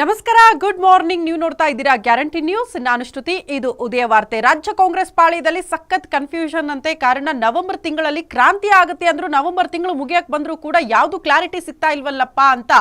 ನಮಸ್ಕಾರ good morning ನೀವು ನೋಡ್ತಾ ಇದ್ದೀರಾ ಗ್ಯಾರಂಟಿ ನ್ಯೂಸ್. ನಾನು ಶ್ರುತಿ. ಇದು ಉದಯ ವಾರ್ತೆ. ರಾಜ್ಯ ಕಾಂಗ್ರೆಸ್ ಪಾಳ್ಯದಲ್ಲಿ ಸಖತ್ ಕನ್ಫ್ಯೂಷನ್ ಅಂತೆ. ಕಾರಣ ನವೆಂಬರ್ ತಿಂಗಳಲ್ಲಿ ಕ್ರಾಂತಿ ಆಗುತ್ತೆ ಅಂದ್ರೂ ನವೆಂಬರ್ ತಿಂಗಳು ಮುಗಿಯಕ್ ಬಂದರೂ ಕೂಡ ಯಾವುದು ಕ್ಲಾರಿಟಿ ಸಿಗ್ತಾ ಇಲ್ವಲ್ಲಪ್ಪ ಅಂತ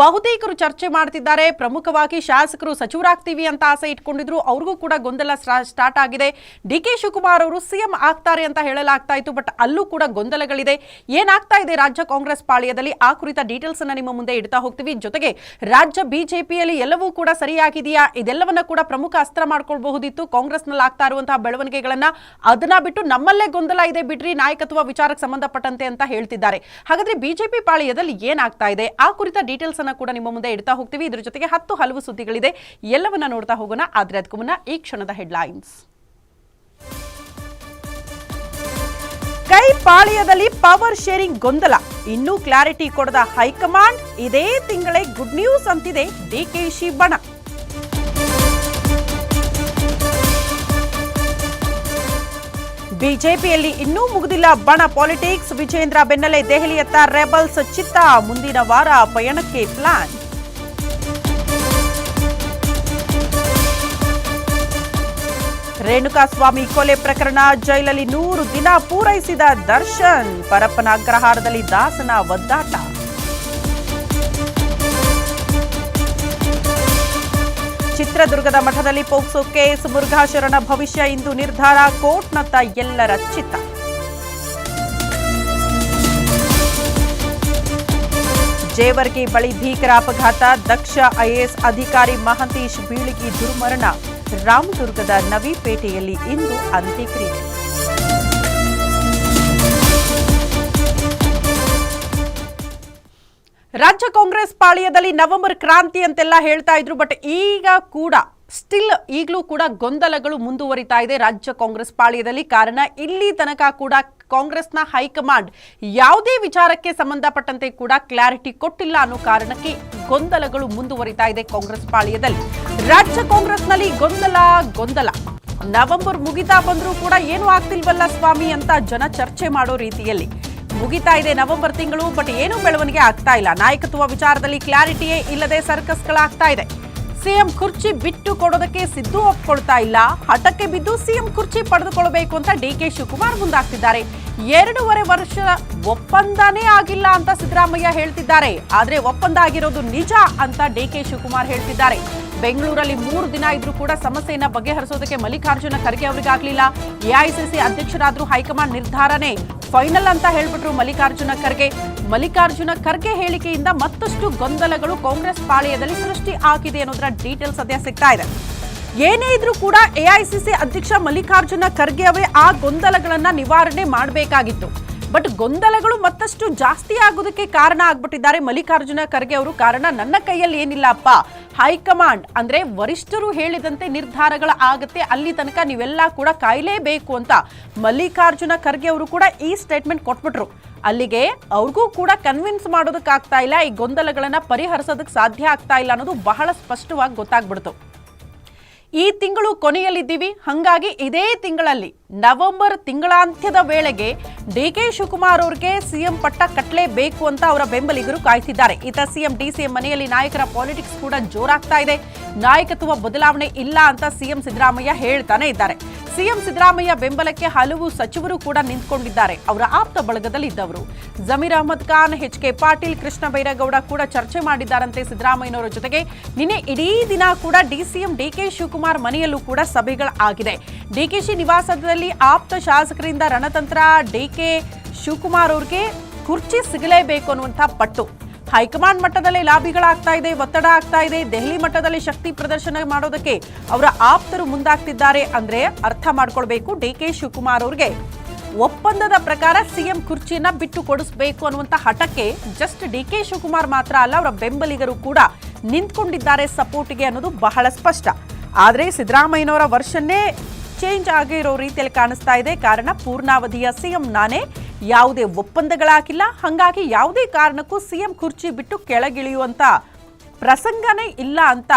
ಬಹುತೇಕರು ಚರ್ಚೆ ಮಾಡ್ತಿದ್ದಾರೆ. ಪ್ರಮುಖವಾಗಿ ಶಾಸಕರು ಸಚಿವರಾಗ್ತೀವಿ ಅಂತ ಆಸೆ ಇಟ್ಕೊಂಡಿದ್ರು. ಅವ್ರಿಗೂ ಕೂಡ ಗೊಂದಲ ಸ್ಟಾರ್ಟ್ ಆಗಿದೆ. ಡಿ ಕೆ ಶಿವಕುಮಾರ್ ಅವರು ಸಿಎಂ ಆಗ್ತಾರೆ ಅಂತ ಹೇಳಲಾಗ್ತಾ ಇತ್ತು, ಬಟ್ ಅಲ್ಲೂ ಕೂಡ ಗೊಂದಲಗಳಿದೆ. ಏನಾಗ್ತಾ ಇದೆ ರಾಜ್ಯ ಕಾಂಗ್ರೆಸ್ ಪಾಳ್ಯದಲ್ಲಿ? ಆ ಕುರಿತ ಡೀಟೇಲ್ಸ್ ಅನ್ನ ನಿಮ್ಮ ಮುಂದೆ ಇಡ್ತಾ ಹೋಗ್ತೀವಿ. ಜೊತೆಗೆ ರಾಜ್ಯ ಬಿಜೆಪಿಯಲ್ಲಿ ಎಲ್ಲವೂ ಕೂಡ ಸರಿಯಾಗಿದೆಯಾ? ಇದೆಲ್ಲವನ್ನ ಕೂಡ ಪ್ರಮುಖ ಅಸ್ತ್ರ ಮಾಡ್ಕೊಳ್ಬಹುದಿತ್ತು. ಕಾಂಗ್ರೆಸ್ನಲ್ಲಿ ಆಗ್ತಾ ಇರುವಂತಹ ಬೆಳವಣಿಗೆಗಳನ್ನ ಅದನ್ನ ಬಿಟ್ಟು ನಮ್ಮಲ್ಲೇ ಗೊಂದಲ ಇದೆ ಬಿಡ್ರಿ, ನಾಯಕತ್ವ ವಿಚಾರಕ್ಕೆ ಸಂಬಂಧಪಟ್ಟಂತೆ ಅಂತ ಹೇಳ್ತಿದ್ದಾರೆ. ಹಾಗಾದ್ರೆ ಬಿಜೆಪಿ ಪಾಳಿಯದಲ್ಲಿ ಏನಾಗ್ತಾ ಇದೆ? ಆ ಕುರಿತ ಡೀಟೇಲ್ಸ್ ಅನ್ನ ಕೂಡ ನಿಮ್ಮ ಮುಂದೆ ಇಡ್ತಾ ಹೋಗ್ತೀವಿ. ಇದ್ರ ಜೊತೆಗೆ ಹತ್ತು ಹಲವು ಸುದ್ದಿಗಳಿದೆ. ಎಲ್ಲವನ್ನ ನೋಡ್ತಾ ಹೋಗೋಣ. ಆದ್ರೆ ಅದಕ್ಕೂ ಮುನ್ನ ಈ ಕ್ಷಣದ ಹೆಡ್ಲೈನ್ಸ್ ಕೈ ಪಾಳ್ಯದಲ್ಲಿ ಪವರ್ ಶೇರಿಂಗ್ ಗೊಂದಲ. ಇನ್ನೂ ಕ್ಲಾರಿಟಿ ಕೊಡದ ಹೈಕಮಾಂಡ್ ಇದೇ ತಿಂಗಳೇ ಗುಡ್ ನ್ಯೂಸ್ ಅಂತಿದೆ ಡಿಕೆಶಿ ಬಣ. ಬಿಜೆಪಿಯಲ್ಲಿ ಇನ್ನೂ ಮುಗಿದಿಲ್ಲ ಬಣ ಪಾಲಿಟಿಕ್ಸ್ ವಿಜೇಂದ್ರ ಬೆನ್ನಲ್ಲೇ ದೆಹಲಿಯತ್ತ ರೆಬಲ್ಸ್ ಚಿತ್ತ. ಮುಂದಿನ ವಾರ ಪಯಣಕ್ಕೆ ಪ್ಲಾನ್ ರೇಣುಕಾಸ್ವಾಮಿ ಕೊಲೆ ಪ್ರಕರಣ ಜೈಲಲ್ಲಿ ನೂರು ದಿನ ಪೂರೈಸಿದ ದರ್ಶನ್ ಪರಪ್ಪನ ಅಗ್ರಹಾರದಲ್ಲಿ ದಾಸನ ಒದ್ದಾಟ. ಚಿತ್ರದುರ್ಗದ ಮಠದಲ್ಲಿ ಪೋಕ್ಸೋ ಕೇಸ್ ಮುರುಘಾಶರಣ ಭವಿಷ್ಯ ಇಂದು ನಿರ್ಧಾರ, ಕೋರ್ಟ್ನತ್ತ ಎಲ್ಲರ ಚಿತ್ತ. ಜೇವರ್ಗಿ ಬಳಿ ಭೀಕರ ಅಪಘಾತ, ದಕ್ಷ ಐಎಎಸ್ ಅಧಿಕಾರಿ ಮಹಂತೇಶ್ ಬೀಳಿಗಿ ದುರ್ಮರಣ. ರಾಮದುರ್ಗದ ನವಿಪೇಟೆಯಲ್ಲಿ ಇಂದು ಅಂತ್ಯಕ್ರಿಯೆ. ರಾಜ್ಯ ಕಾಂಗ್ರೆಸ್ ಪಾಳ್ಯದಲ್ಲಿ ನವೆಂಬರ್ ಕ್ರಾಂತಿ ಅಂತೆಲ್ಲ ಹೇಳ್ತಾ ಇದ್ರು, ಬಟ್ ಈಗ ಕೂಡ ಸ್ಟಿಲ್ ಈಗಲೂ ಕೂಡ ಗೊಂದಲಗಳು ಮುಂದುವರಿತಾ ಇದೆ ರಾಜ್ಯ ಕಾಂಗ್ರೆಸ್ ಪಾಳ್ಯದಲ್ಲಿ. ಕಾರಣ ಇಲ್ಲಿ ತನಕ ಕೂಡ ಕಾಂಗ್ರೆಸ್ನ ಹೈಕಮಾಂಡ್ ಯಾವುದೇ ವಿಚಾರಕ್ಕೆ ಸಂಬಂಧಪಟ್ಟಂತೆ ಕೂಡ ಕ್ಲಾರಿಟಿ ಕೊಟ್ಟಿಲ್ಲ ಅನ್ನೋ ಕಾರಣಕ್ಕೆ ಗೊಂದಲಗಳು ಮುಂದುವರಿತಾ ಇದೆ ಕಾಂಗ್ರೆಸ್ ಪಾಳ್ಯದಲ್ಲಿ. ರಾಜ್ಯ ಕಾಂಗ್ರೆಸ್ನಲ್ಲಿ ಗೊಂದಲ ಗೊಂದಲ. ನವೆಂಬರ್ ಮುಗಿತಾ ಬಂದರೂ ಕೂಡ ಏನು ಆಗ್ತಿಲ್ವಲ್ಲ ಸ್ವಾಮಿ ಅಂತ ಜನ ಚರ್ಚೆ ಮಾಡೋ ರೀತಿಯಲ್ಲಿ. ಮುಗಿತಾ ಇದೆ ನವೆಂಬರ್ ತಿಂಗಳು, ಬಟ್ ಏನು ಬೆಳವಣಿಗೆ ಆಗ್ತಾ ಇಲ್ಲ. ನಾಯಕತ್ವ ವಿಚಾರದಲ್ಲಿ ಕ್ಲಾರಿಟಿಯೇ ಇಲ್ಲದೆ ಸರ್ಕಸ್ಗಳಾಗ್ತಾ ಇದೆ. ಸಿಎಂ ಕುರ್ಚಿ ಬಿಟ್ಟು ಕೊಡೋದಕ್ಕೆ ಸಿದ್ದು ಒಪ್ಕೊಳ್ತಾ ಇಲ್ಲ. ಹಠಕ್ಕೆ ಬಿದ್ದು ಸಿಎಂ ಕುರ್ಚಿ ಪಡೆದುಕೊಳ್ಳಬೇಕು ಅಂತ ಡಿ ಕೆ ಶಿವಕುಮಾರ್ ಮುಂದಾಗ್ತಿದ್ದಾರೆ. ಎರಡೂವರೆ ವರ್ಷ ಒಪ್ಪಂದನೇ ಆಗಿಲ್ಲ ಅಂತ ಸಿದ್ದರಾಮಯ್ಯ ಹೇಳ್ತಿದ್ದಾರೆ. ಆದರೆ ಒಪ್ಪಂದ ಆಗಿರೋದು ನಿಜ ಅಂತ ಡಿ ಕೆ ಶಿವಕುಮಾರ್ ಹೇಳ್ತಿದ್ದಾರೆ. ಬೆಂಗಳೂರಲ್ಲಿ ಮೂರು ದಿನ ಇದ್ರೂ ಕೂಡ ಸಮಸ್ಯೆಯನ್ನ ಬಗೆಹರಿಸೋದಕ್ಕೆ ಮಲ್ಲಿಕಾರ್ಜುನ ಖರ್ಗೆ ಅವರಿಗಾಗ್ಲಿಲ್ಲ ಎಐಸಿಸಿ ಅಧ್ಯಕ್ಷರಾದ್ರೂ ಹೈಕಮಾಂಡ್ ನಿರ್ಧಾರನೇ ಫೈನಲ್ ಅಂತ ಹೇಳ್ಬಿಟ್ರು ಮಲ್ಲಿಕಾರ್ಜುನ ಖರ್ಗೆ. ಮಲ್ಲಿಕಾರ್ಜುನ ಖರ್ಗೆ ಹೇಳಿಕೆಯಿಂದ ಮತ್ತಷ್ಟು ಗೊಂದಲಗಳು ಕಾಂಗ್ರೆಸ್ ಪಾಳೆಯದಲ್ಲಿ ಸೃಷ್ಟಿ ಆಗಿದೆ ಅನ್ನೋದರ ಡೀಟೇಲ್ಸ್ ಸದ್ಯ ಸಿಗ್ತಾ ಇದೆ. ಏನೇ ಇದ್ರೂ ಕೂಡ ಎಐಸಿಸಿ ಅಧ್ಯಕ್ಷ ಮಲ್ಲಿಕಾರ್ಜುನ ಖರ್ಗೆ ಅವೇ ಆ ಗೊಂದಲಗಳನ್ನ ನಿವಾರಣೆ ಮಾಡಬೇಕಾಗಿತ್ತು. ಬಟ್ ಗೊಂದಲಗಳು ಮತ್ತಷ್ಟು ಜಾಸ್ತಿ ಆಗೋದಕ್ಕೆ ಕಾರಣ ಆಗ್ಬಿಟ್ಟಿದ್ದಾರೆ ಮಲ್ಲಿಕಾರ್ಜುನ ಖರ್ಗೆ ಅವರು. ಕಾರಣ ನನ್ನ ಕೈಯಲ್ಲಿ ಏನಿಲ್ಲ ಅಪ್ಪ. ಹೈಕಮಾಂಡ್ ಅಂದ್ರೆ ವರಿಷ್ಠರು ಹೇಳಿದಂತೆ ನಿರ್ಧಾರಗಳ ಆಗತ್ತೆ. ಅಲ್ಲಿ ತನಕ ನೀವೆಲ್ಲ ಕೂಡ ಕಾಯಲೇಬೇಕು ಅಂತ ಮಲ್ಲಿಕಾರ್ಜುನ ಖರ್ಗೆ ಅವರು ಕೂಡ ಈ ಸ್ಟೇಟ್ಮೆಂಟ್ ಕೊಟ್ಬಿಟ್ರು. ಅಲ್ಲಿಗೆ ಅವ್ರಿಗೂ ಕೂಡ ಕನ್ವಿನ್ಸ್ ಮಾಡೋದಕ್ಕಾಗ್ತಾ ಇಲ್ಲ. ಈ ಗೊಂದಲಗಳನ್ನ ಪರಿಹರಿಸೋದಕ್ಕೆ ಸಾಧ್ಯ ಆಗ್ತಾ ಇಲ್ಲ ಅನ್ನೋದು ಬಹಳ ಸ್ಪಷ್ಟವಾಗಿ ಗೊತ್ತಾಗ್ಬಿಡ್ತು. ಈ ತಿಂಗಳು ಕೊನೆಯಲ್ಲಿದ್ದೀವಿ. ಹಂಗಾಗಿ ಇದೇ ತಿಂಗಳಲ್ಲಿ ನವೆಂಬರ್ ತಿಂಗಳಾಂತ್ಯದ ವೇಳೆಗೆ ಡಿ ಕೆ ಶಿವಕುಮಾರ್ ಅವರಿಗೆ ಸಿಎಂ ಪಟ್ಟ ಕಟ್ಟಲೇಬೇಕು ಅಂತ ಅವರ ಬೆಂಬಲಿಗರು ಕಾಯ್ತಿದ್ದಾರೆ. ಇತ ಸಿಎಂ, ಡಿಸಿಎಂ ಮನೆಯಲ್ಲಿ ನಾಯಕರ ಪಾಲಿಟಿಕ್ಸ್ ಕೂಡ ಜೋರಾಗ್ತಾ ಇದೆ. ನಾಯಕತ್ವ ಬದಲಾವಣೆ ಇಲ್ಲ ಅಂತ ಸಿಎಂ ಸಿದ್ದರಾಮಯ್ಯ ಹೇಳ್ತಾನೆ ಇದ್ದಾರೆ. ಸಿಎಂ ಸಿದ್ದರಾಮಯ್ಯ ಬೆಂಬಲಕ್ಕೆ ಹಲವು ಸಚಿವರು ಕೂಡ ನಿಂತ್ಕೊಂಡಿದ್ದಾರೆ. ಅವರ ಆಪ್ತ ಬಳಗದಲ್ಲಿ ಇದ್ದವರು. ಜಮೀರ್ ಅಹಮದ್ ಖಾನ್ ಎಚ್ ಕೆ ಪಾಟೀಲ್, ಕೃಷ್ಣ ಬೈರೇಗೌಡ ಕೂಡ ಚರ್ಚೆ ಮಾಡಿದ್ದಾರಂತೆ ಸಿದ್ದರಾಮಯ್ಯನವರ ಜೊತೆಗೆ. ನಿನ್ನೆ ಇಡೀ ದಿನ ಕೂಡ ಡಿಸಿಎಂ ಡಿಕೆ ಶಿವಕುಮಾರ್ ಮನೆಯಲ್ಲೂ ಕೂಡ ಸಭೆಗಳಾಗಿದೆ. ಡಿಕೆಶಿ ನಿವಾಸದಲ್ಲಿ ಆಪ್ತ ಶಾಸಕರಿಂದ ರಣತಂತ್ರ, ಡಿಕೆ ಶಿವಕುಮಾರ್ ಅವ್ರಿಗೆ ಕುರ್ಚಿ ಸಿಗಲೇಬೇಕು ಅನ್ನುವಂಥ ಪಟ್ಟು. ಹೈಕಮಾಂಡ್ ಮಟ್ಟದಲ್ಲಿ ಲಾಬಿಗಳಾಗ್ತಾ ಇದೆ, ಒತ್ತಡ ಆಗ್ತಾ ಇದೆ, ದೆಹಲಿ ಮಟ್ಟದಲ್ಲಿ ಶಕ್ತಿ ಪ್ರದರ್ಶನ ಮಾಡೋದಕ್ಕೆ ಅವರ ಆಪ್ತರು ಮುಂದಾಗ್ತಿದ್ದಾರೆ ಅಂದ್ರೆ ಅರ್ಥ ಮಾಡ್ಕೊಳ್ಬೇಕು ಡಿ ಕೆ ಶಿವಕುಮಾರ್ ಅವ್ರಿಗೆ. ಒಪ್ಪಂದದ ಪ್ರಕಾರ ಸಿಎಂ ಕುರ್ಚಿಯನ್ನ ಬಿಟ್ಟು ಕೊಡಿಸಬೇಕು ಅನ್ನುವಂತ ಹಠಕ್ಕೆ ಜಸ್ಟ್ ಡಿ ಕೆ ಶಿವಕುಮಾರ್ ಮಾತ್ರ ಅಲ್ಲ, ಅವರ ಬೆಂಬಲಿಗರು ಕೂಡ ನಿಂತ್ಕೊಂಡಿದ್ದಾರೆ ಸಪೋರ್ಟ್ಗೆ ಅನ್ನೋದು ಬಹಳ ಸ್ಪಷ್ಟ. ಆದರೆ ಸಿದ್ದರಾಮಯ್ಯನವರ ವರ್ಷನ್ನೇ ಚೇಂಜ್ ಆಗಿರೋ ರೀತಿಯಲ್ಲಿ ಕಾಣಿಸ್ತಾ ಇದೆ. ಕಾರಣ ಪೂರ್ಣಾವಧಿಯ ಸಿಎಂ ನಾನೇ. ಯಾವುದೇ ಒಪ್ಪಂದಗಳಾಗಿಲ್ಲ. ಹಂಗಾಗಿ ಯಾವುದೇ ಕಾರಣಕ್ಕೂ ಸಿಎಂ ಕುರ್ಚಿ ಬಿಟ್ಟು ಕೆಳಗಿಳಿಯುವಂತ ಪ್ರಸಂಗನೇ ಇಲ್ಲ ಅಂತ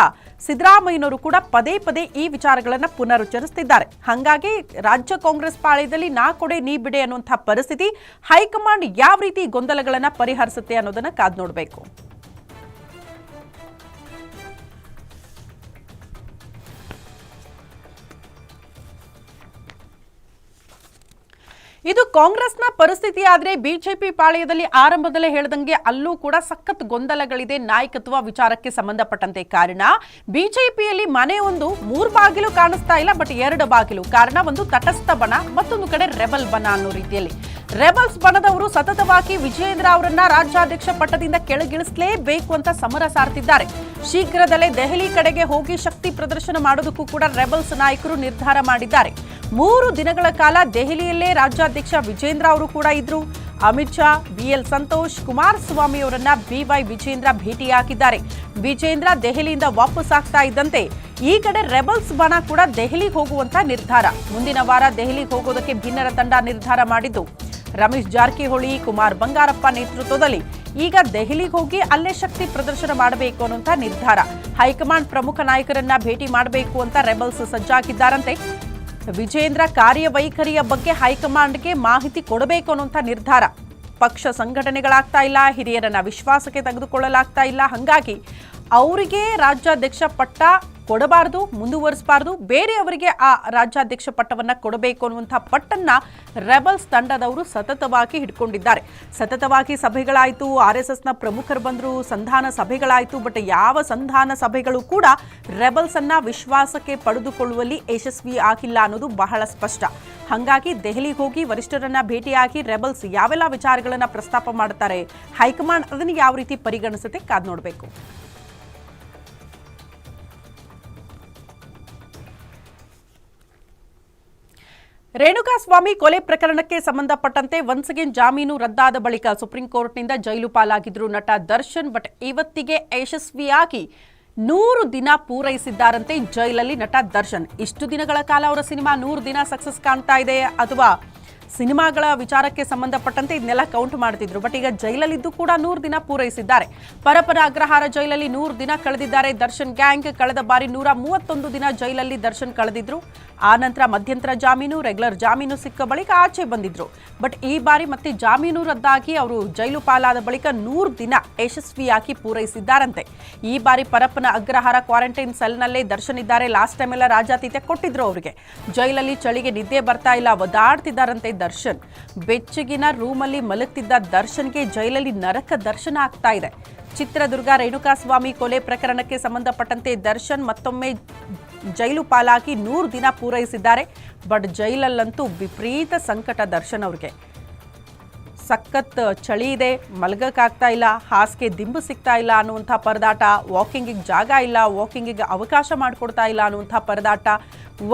ಸಿದ್ದರಾಮಯ್ಯನವರು ಕೂಡ ಪದೇ ಪದೇ ಈ ವಿಚಾರಗಳನ್ನು ಪುನರುಚ್ಚರಿಸುತ್ತಿದ್ದಾರೆ ಹಾಗಾಗಿ ರಾಜ್ಯ ಕಾಂಗ್ರೆಸ್ ಪಾಳ್ಯದಲ್ಲಿ ನಾ ಕೊಡೆ ನೀ ಬಿಡೆ ಅನ್ನುವಂಥ ಪರಿಸ್ಥಿತಿ ಹೈಕಮಾಂಡ್ ಯಾವ ರೀತಿ ಗೊಂದಲಗಳನ್ನು ಪರಿಹರಿಸುತ್ತೆ ಅನ್ನೋದನ್ನು ಕಾದ್ ನೋಡಬೇಕು. ಇದು ಕಾಂಗ್ರೆಸ್ನ ಪರಿಸ್ಥಿತಿ ಆದ್ರೆ ಬಿಜೆಪಿ ಪಾಳ್ಯದಲ್ಲಿ ಆರಂಭದಲ್ಲೇ ಹೇಳ್ದಂಗೆ ಅಲ್ಲೂ ಕೂಡ ಸಖತ್ ಗೊಂದಲಗಳಿದೆ ನಾಯಕತ್ವ ವಿಚಾರಕ್ಕೆ ಸಂಬಂಧಪಟ್ಟಂತೆ. ಕಾರಣ, ಬಿಜೆಪಿಯಲ್ಲಿ ಮನೆ ಒಂದು ಮೂರು ಬಾಗಿಲು ಕಾಣಿಸ್ತಾ ಇಲ್ಲ, ಬಟ್ ಎರಡು ಬಾಗಿಲು. ಕಾರಣ, ಒಂದು ತಟಸ್ಥ ಬಣ, ಮತ್ತೊಂದು ಕಡೆ ರೆಬಲ್ ಬಣ ಅನ್ನೋ ರೀತಿಯಲ್ಲಿ. ರೆಬಲ್ಸ್ ಬಣದವರು ಸತತವಾಗಿ ವಿಜಯೇಂದ್ರ ಅವರನ್ನ ರಾಜ್ಯಾಧ್ಯಕ್ಷ ಪಟ್ಟದಿಂದ ಕೆಳಗಿಳಿಸಲೇಬೇಕು ಅಂತ ಸಮರ ಸಾರ್ತಿದ್ದಾರೆ. ಶೀಘ್ರದಲ್ಲೇ ದೆಹಲಿ ಕಡೆಗೆ ಹೋಗಿ ಶಕ್ತಿ ಪ್ರದರ್ಶನ ಮಾಡೋದಕ್ಕೂ ಕೂಡ ರೆಬಲ್ಸ್ ನಾಯಕರು ನಿರ್ಧಾರ ಮಾಡಿದ್ದಾರೆ. ಮೂರು ದಿನಗಳ ಕಾಲ ದೆಹಲಿಯಲ್ಲೇ ರಾಜ್ಯಾಧ್ಯಕ್ಷ ವಿಜೇಂದ್ರ ಅವರು ಕೂಡ ಇದ್ರು. ಅಮಿತ್ ಶಾ, ಬಿಎಲ್ ಸಂತೋಷ್ ಕುಮಾರಸ್ವಾಮಿ ಅವರನ್ನ ಬಿವೈ ವಿಜೇಂದ್ರ ಭೇಟಿಯಾಗಿದ್ದಾರೆ ವಿಜೇಂದ್ರ ದೆಹಲಿಯಿಂದ ವಾಪಸ್ ಆಗ್ತಾ ಇದ್ದಂತೆ ಈ ಕಡೆ ರೆಬಲ್ಸ್ ಬಣ ಕೂಡ ದೆಹಲಿಗೆ ಹೋಗುವಂತ ನಿರ್ಧಾರ. ಮುಂದಿನ ವಾರ ದೆಹಲಿಗೆ ಹೋಗೋದಕ್ಕೆ ಭಿನ್ನರ ತಂಡ ನಿರ್ಧಾರ ಮಾಡಿದ್ದು. ರಮೇಶ್ ಜಾರಕಿಹೊಳಿ, ಕುಮಾರ್ ಬಂಗಾರಪ್ಪ ನೇತೃತ್ವದಲ್ಲಿ ಈಗ ದೆಹಲಿಗೆ ಹೋಗಿ ಅಲ್ಲೇ ಶಕ್ತಿ ಪ್ರದರ್ಶನ ಮಾಡಬೇಕು ಅನ್ನುವಂತ ನಿರ್ಧಾರ. ಹೈಕಮಾಂಡ್ ಪ್ರಮುಖ ನಾಯಕರನ್ನ ಭೇಟಿ ಮಾಡಬೇಕು ಅಂತ ರೆಬಲ್ಸ್ ಸಜ್ಜಾಗಿದ್ದಾರಂತೆ. ವಿಜೇಂದ್ರ ಕಾರ್ಯವೈಖರಿಯ ಬಗ್ಗೆ ಹೈಕಮಾಂಡ್ಗೆ ಮಾಹಿತಿ ಕೊಡಬೇಕು ಅನ್ನುವಂಥ ನಿರ್ಧಾರ. ಪಕ್ಷ ಸಂಘಟನೆಗಳಾಗ್ತಾ ಇಲ್ಲ, ಹಿರಿಯರನ್ನ ವಿಶ್ವಾಸಕ್ಕೆ ತೆಗೆದುಕೊಳ್ಳಲಾಗ್ತಾ ಇಲ್ಲ. ಹಾಗಾಗಿ ಅವರಿಗೆ ರಾಜ್ಯಾಧ್ಯಕ್ಷ ಪಟ್ಟ ಕೊಡಬಾರದು, ಮುಂದುವರಿಸಬಾರದು, ಬೇರೆಯವರಿಗೆ ಆ ರಾಜ್ಯಾಧ್ಯಕ್ಷ ಪಟ್ಟವನ್ನು ಕೊಡಬೇಕು ಅನ್ನುವಂಥ ಪಟ್ಟನ್ನ ರೆಬಲ್ಸ್ ತಂಡದವರು ಸತತವಾಗಿ ಹಿಡ್ಕೊಂಡಿದ್ದಾರೆ. ಸತತವಾಗಿ ಸಭೆಗಳಾಯಿತು, ಆರ್ ಎಸ್ ಎಸ್ನ ಪ್ರಮುಖರು ಬಂದರು, ಸಂಧಾನ ಸಭೆಗಳಾಯಿತು, ಬಟ್ ಯಾವ ಸಂಧಾನ ಸಭೆಗಳು ಕೂಡ ರೆಬಲ್ಸ್ ಅನ್ನ ವಿಶ್ವಾಸಕ್ಕೆ ಪಡೆದುಕೊಳ್ಳುವಲ್ಲಿ ಯಶಸ್ವಿ ಆಗಿಲ್ಲ ಅನ್ನೋದು ಬಹಳ ಸ್ಪಷ್ಟ. ಹಾಗಾಗಿ ದೆಹಲಿಗೆ ಹೋಗಿ ವರಿಷ್ಠರನ್ನ ಭೇಟಿಯಾಗಿ ರೆಬಲ್ಸ್ ಯಾವೆಲ್ಲ ವಿಚಾರಗಳನ್ನು ಪ್ರಸ್ತಾಪ ಮಾಡ್ತಾರೆ, ಹೈಕಮಾಂಡ್ ಅದನ್ನು ಯಾವ ರೀತಿ ಪರಿಗಣಿಸುತ್ತೆ ಕಾದ್ ನೋಡಬೇಕು. ರೇಣುಕಾಸ್ವಾಮಿ ಕೊಲೆ ಪ್ರಕರಣಕ್ಕೆ ಸಂಬಂಧಪಟ್ಟಂತೆ ಒನ್ಸ್ ಅಗೇನ್ ಜಾಮೀನು ರದ್ದಾದ ಬಳಿಕ ಸುಪ್ರೀಂ ಕೋರ್ಟ್ನಿಂದ ಜೈಲು ಪಾಲಾಗಿದ್ರು ನಟ ದರ್ಶನ್ ಬಟ್ ಇವತ್ತಿಗೆ ಯಶಸ್ವಿಯಾಗಿ ನೂರು ದಿನ ಪೂರೈಸಿದ್ದಾರಂತೆ ಜೈಲಲ್ಲಿ ನಟ ದರ್ಶನ್. ಇಷ್ಟು ದಿನಗಳ ಕಾಲ ಅವರ ಸಿನಿಮಾ ನೂರು ದಿನ ಸಕ್ಸಸ್ ಕಾಣ್ತಾ ಇದೆ ಅಥವಾ ಸಿನಿಮಾಗಳ ವಿಚಾರಕ್ಕೆ ಸಂಬಂಧಪಟ್ಟಂತೆ ಇದನ್ನೆಲ್ಲ ಕೌಂಟ್ ಮಾಡ್ತಿದ್ರು ಬಟ್ ಈಗ ಜೈಲಲ್ಲಿದ್ದು ಕೂಡ ನೂರು ದಿನ ಪೂರೈಸಿದ್ದಾರೆ. ಪರಪರ ಅಗ್ರಹಾರ ಜೈಲಲ್ಲಿ ನೂರು ದಿನ ಕಳೆದಿದ್ದಾರೆ. ದರ್ಶನ್ ಗ್ಯಾಂಗ್ ಕಳೆದ ಬಾರಿ ನೂರ ಮೂವತ್ತೊಂದು ದಿನ ಜೈಲಲ್ಲಿ ದರ್ಶನ್ ಕಳೆದಿದ್ರು. ಆ ನಂತರ ಮಧ್ಯಂತರ ಜಾಮೀನು ರೆಗ್ಯುಲರ್ ಜಾಮೀನು ಸಿಕ್ಕ ಬಳಿಕ ಆಚೆ ಬಂದಿದ್ರು. ಬಟ್ ಈ ಬಾರಿ ಮತ್ತೆ ಜಾಮೀನು ರದ್ದಾಗಿ ಅವರು ಜೈಲು ಪಾಲಾದ ಬಳಿಕ ನೂರು ದಿನ ಯಶಸ್ವಿಯಾಗಿ ಪೂರೈಸಿದ್ದಾರಂತೆ. ಈ ಬಾರಿ ಪರಪ್ಪನ ಅಗ್ರಹಾರ ಕ್ವಾರಂಟೈನ್ ಸೆಲ್ನಲ್ಲೇ ದರ್ಶನ್ ಇದ್ದಾರೆ. ಲಾಸ್ಟ್ ಟೈಮ್ ಎಲ್ಲ ರಾಜಾತೀತೆ ಕೊಟ್ಟಿದ್ರು ಅವರಿಗೆ. ಜೈಲಲ್ಲಿ ಚಳಿಗೆ ನಿದ್ದೆ ಬರ್ತಾ ಇಲ್ಲ, ಒದಾಡ್ತಿದ್ದಾರಂತೆ ದರ್ಶನ್. ಬೆಚ್ಚಗಿನ ರೂಮಲ್ಲಿ ಮಲಗ್ತಿದ್ದ ದರ್ಶನ್ಗೆ ಜೈಲಲ್ಲಿ ನರಕ ದರ್ಶನ ಆಗ್ತಾ ಇದೆ. ಚಿತ್ರದುರ್ಗ ರೇಣುಕಾಸ್ವಾಮಿ ಕೊಲೆ ಪ್ರಕರಣಕ್ಕೆ ಸಂಬಂಧಪಟ್ಟಂತೆ ದರ್ಶನ್ ಮತ್ತೊಮ್ಮೆ ಜೈಲು ಪಾಲಾಗಿ ನೂರು ದಿನ ಪೂರೈಸಿದ್ದಾರೆ. ಬಟ್ ಜೈಲಲ್ಲಂತೂ ವಿಪರೀತ ಸಂಕಟ ದರ್ಶನ್ ಅವ್ರಿಗೆ. ಸಖತ್ ಚಳಿ ಇದೆ, ಮಲಗಕ್ಕಾಗ್ತಾ ಇಲ್ಲ, ಹಾಸಿಗೆ ದಿಂಬು ಸಿಗ್ತಾ ಇಲ್ಲ ಅನ್ನುವಂಥ ಪರದಾಟ ವಾಕಿಂಗಿಗೆ ಜಾಗ ಇಲ್ಲ ವಾಕಿಂಗಿಗೆ ಅವಕಾಶ ಮಾಡಿಕೊಡ್ತಾ ಇಲ್ಲ ಅನ್ನುವಂಥ ಪರದಾಟ.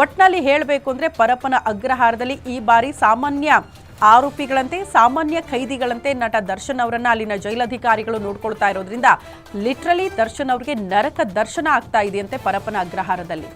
ಒಟ್ನಲ್ಲಿ ಹೇಳಬೇಕು ಅಂದರೆ ಪರಪ್ಪನ ಅಗ್ರಹಾರದಲ್ಲಿ ಈ ಬಾರಿ ಸಾಮಾನ್ಯ ಆರೋಪಿಗಳಂತೆ, ಸಾಮಾನ್ಯ ಖೈದಿಗಳಂತೆ ನಟ ದರ್ಶನ್ ಅವರನ್ನ ಅಲ್ಲಿನ ಜೈಲಧಿಕಾರಿಗಳು ನೋಡ್ಕೊಳ್ತಾ ಇರೋದ್ರಿಂದ ಲಿಟ್ರಲಿ ದರ್ಶನ್ ಅವರಿಗೆ ನರಕ ದರ್ಶನ ಆಗ್ತಾ ಇದೆಯಂತೆ ಪರಪ್ಪನ ಅಗ್ರಹಾರದಲ್ಲಿ.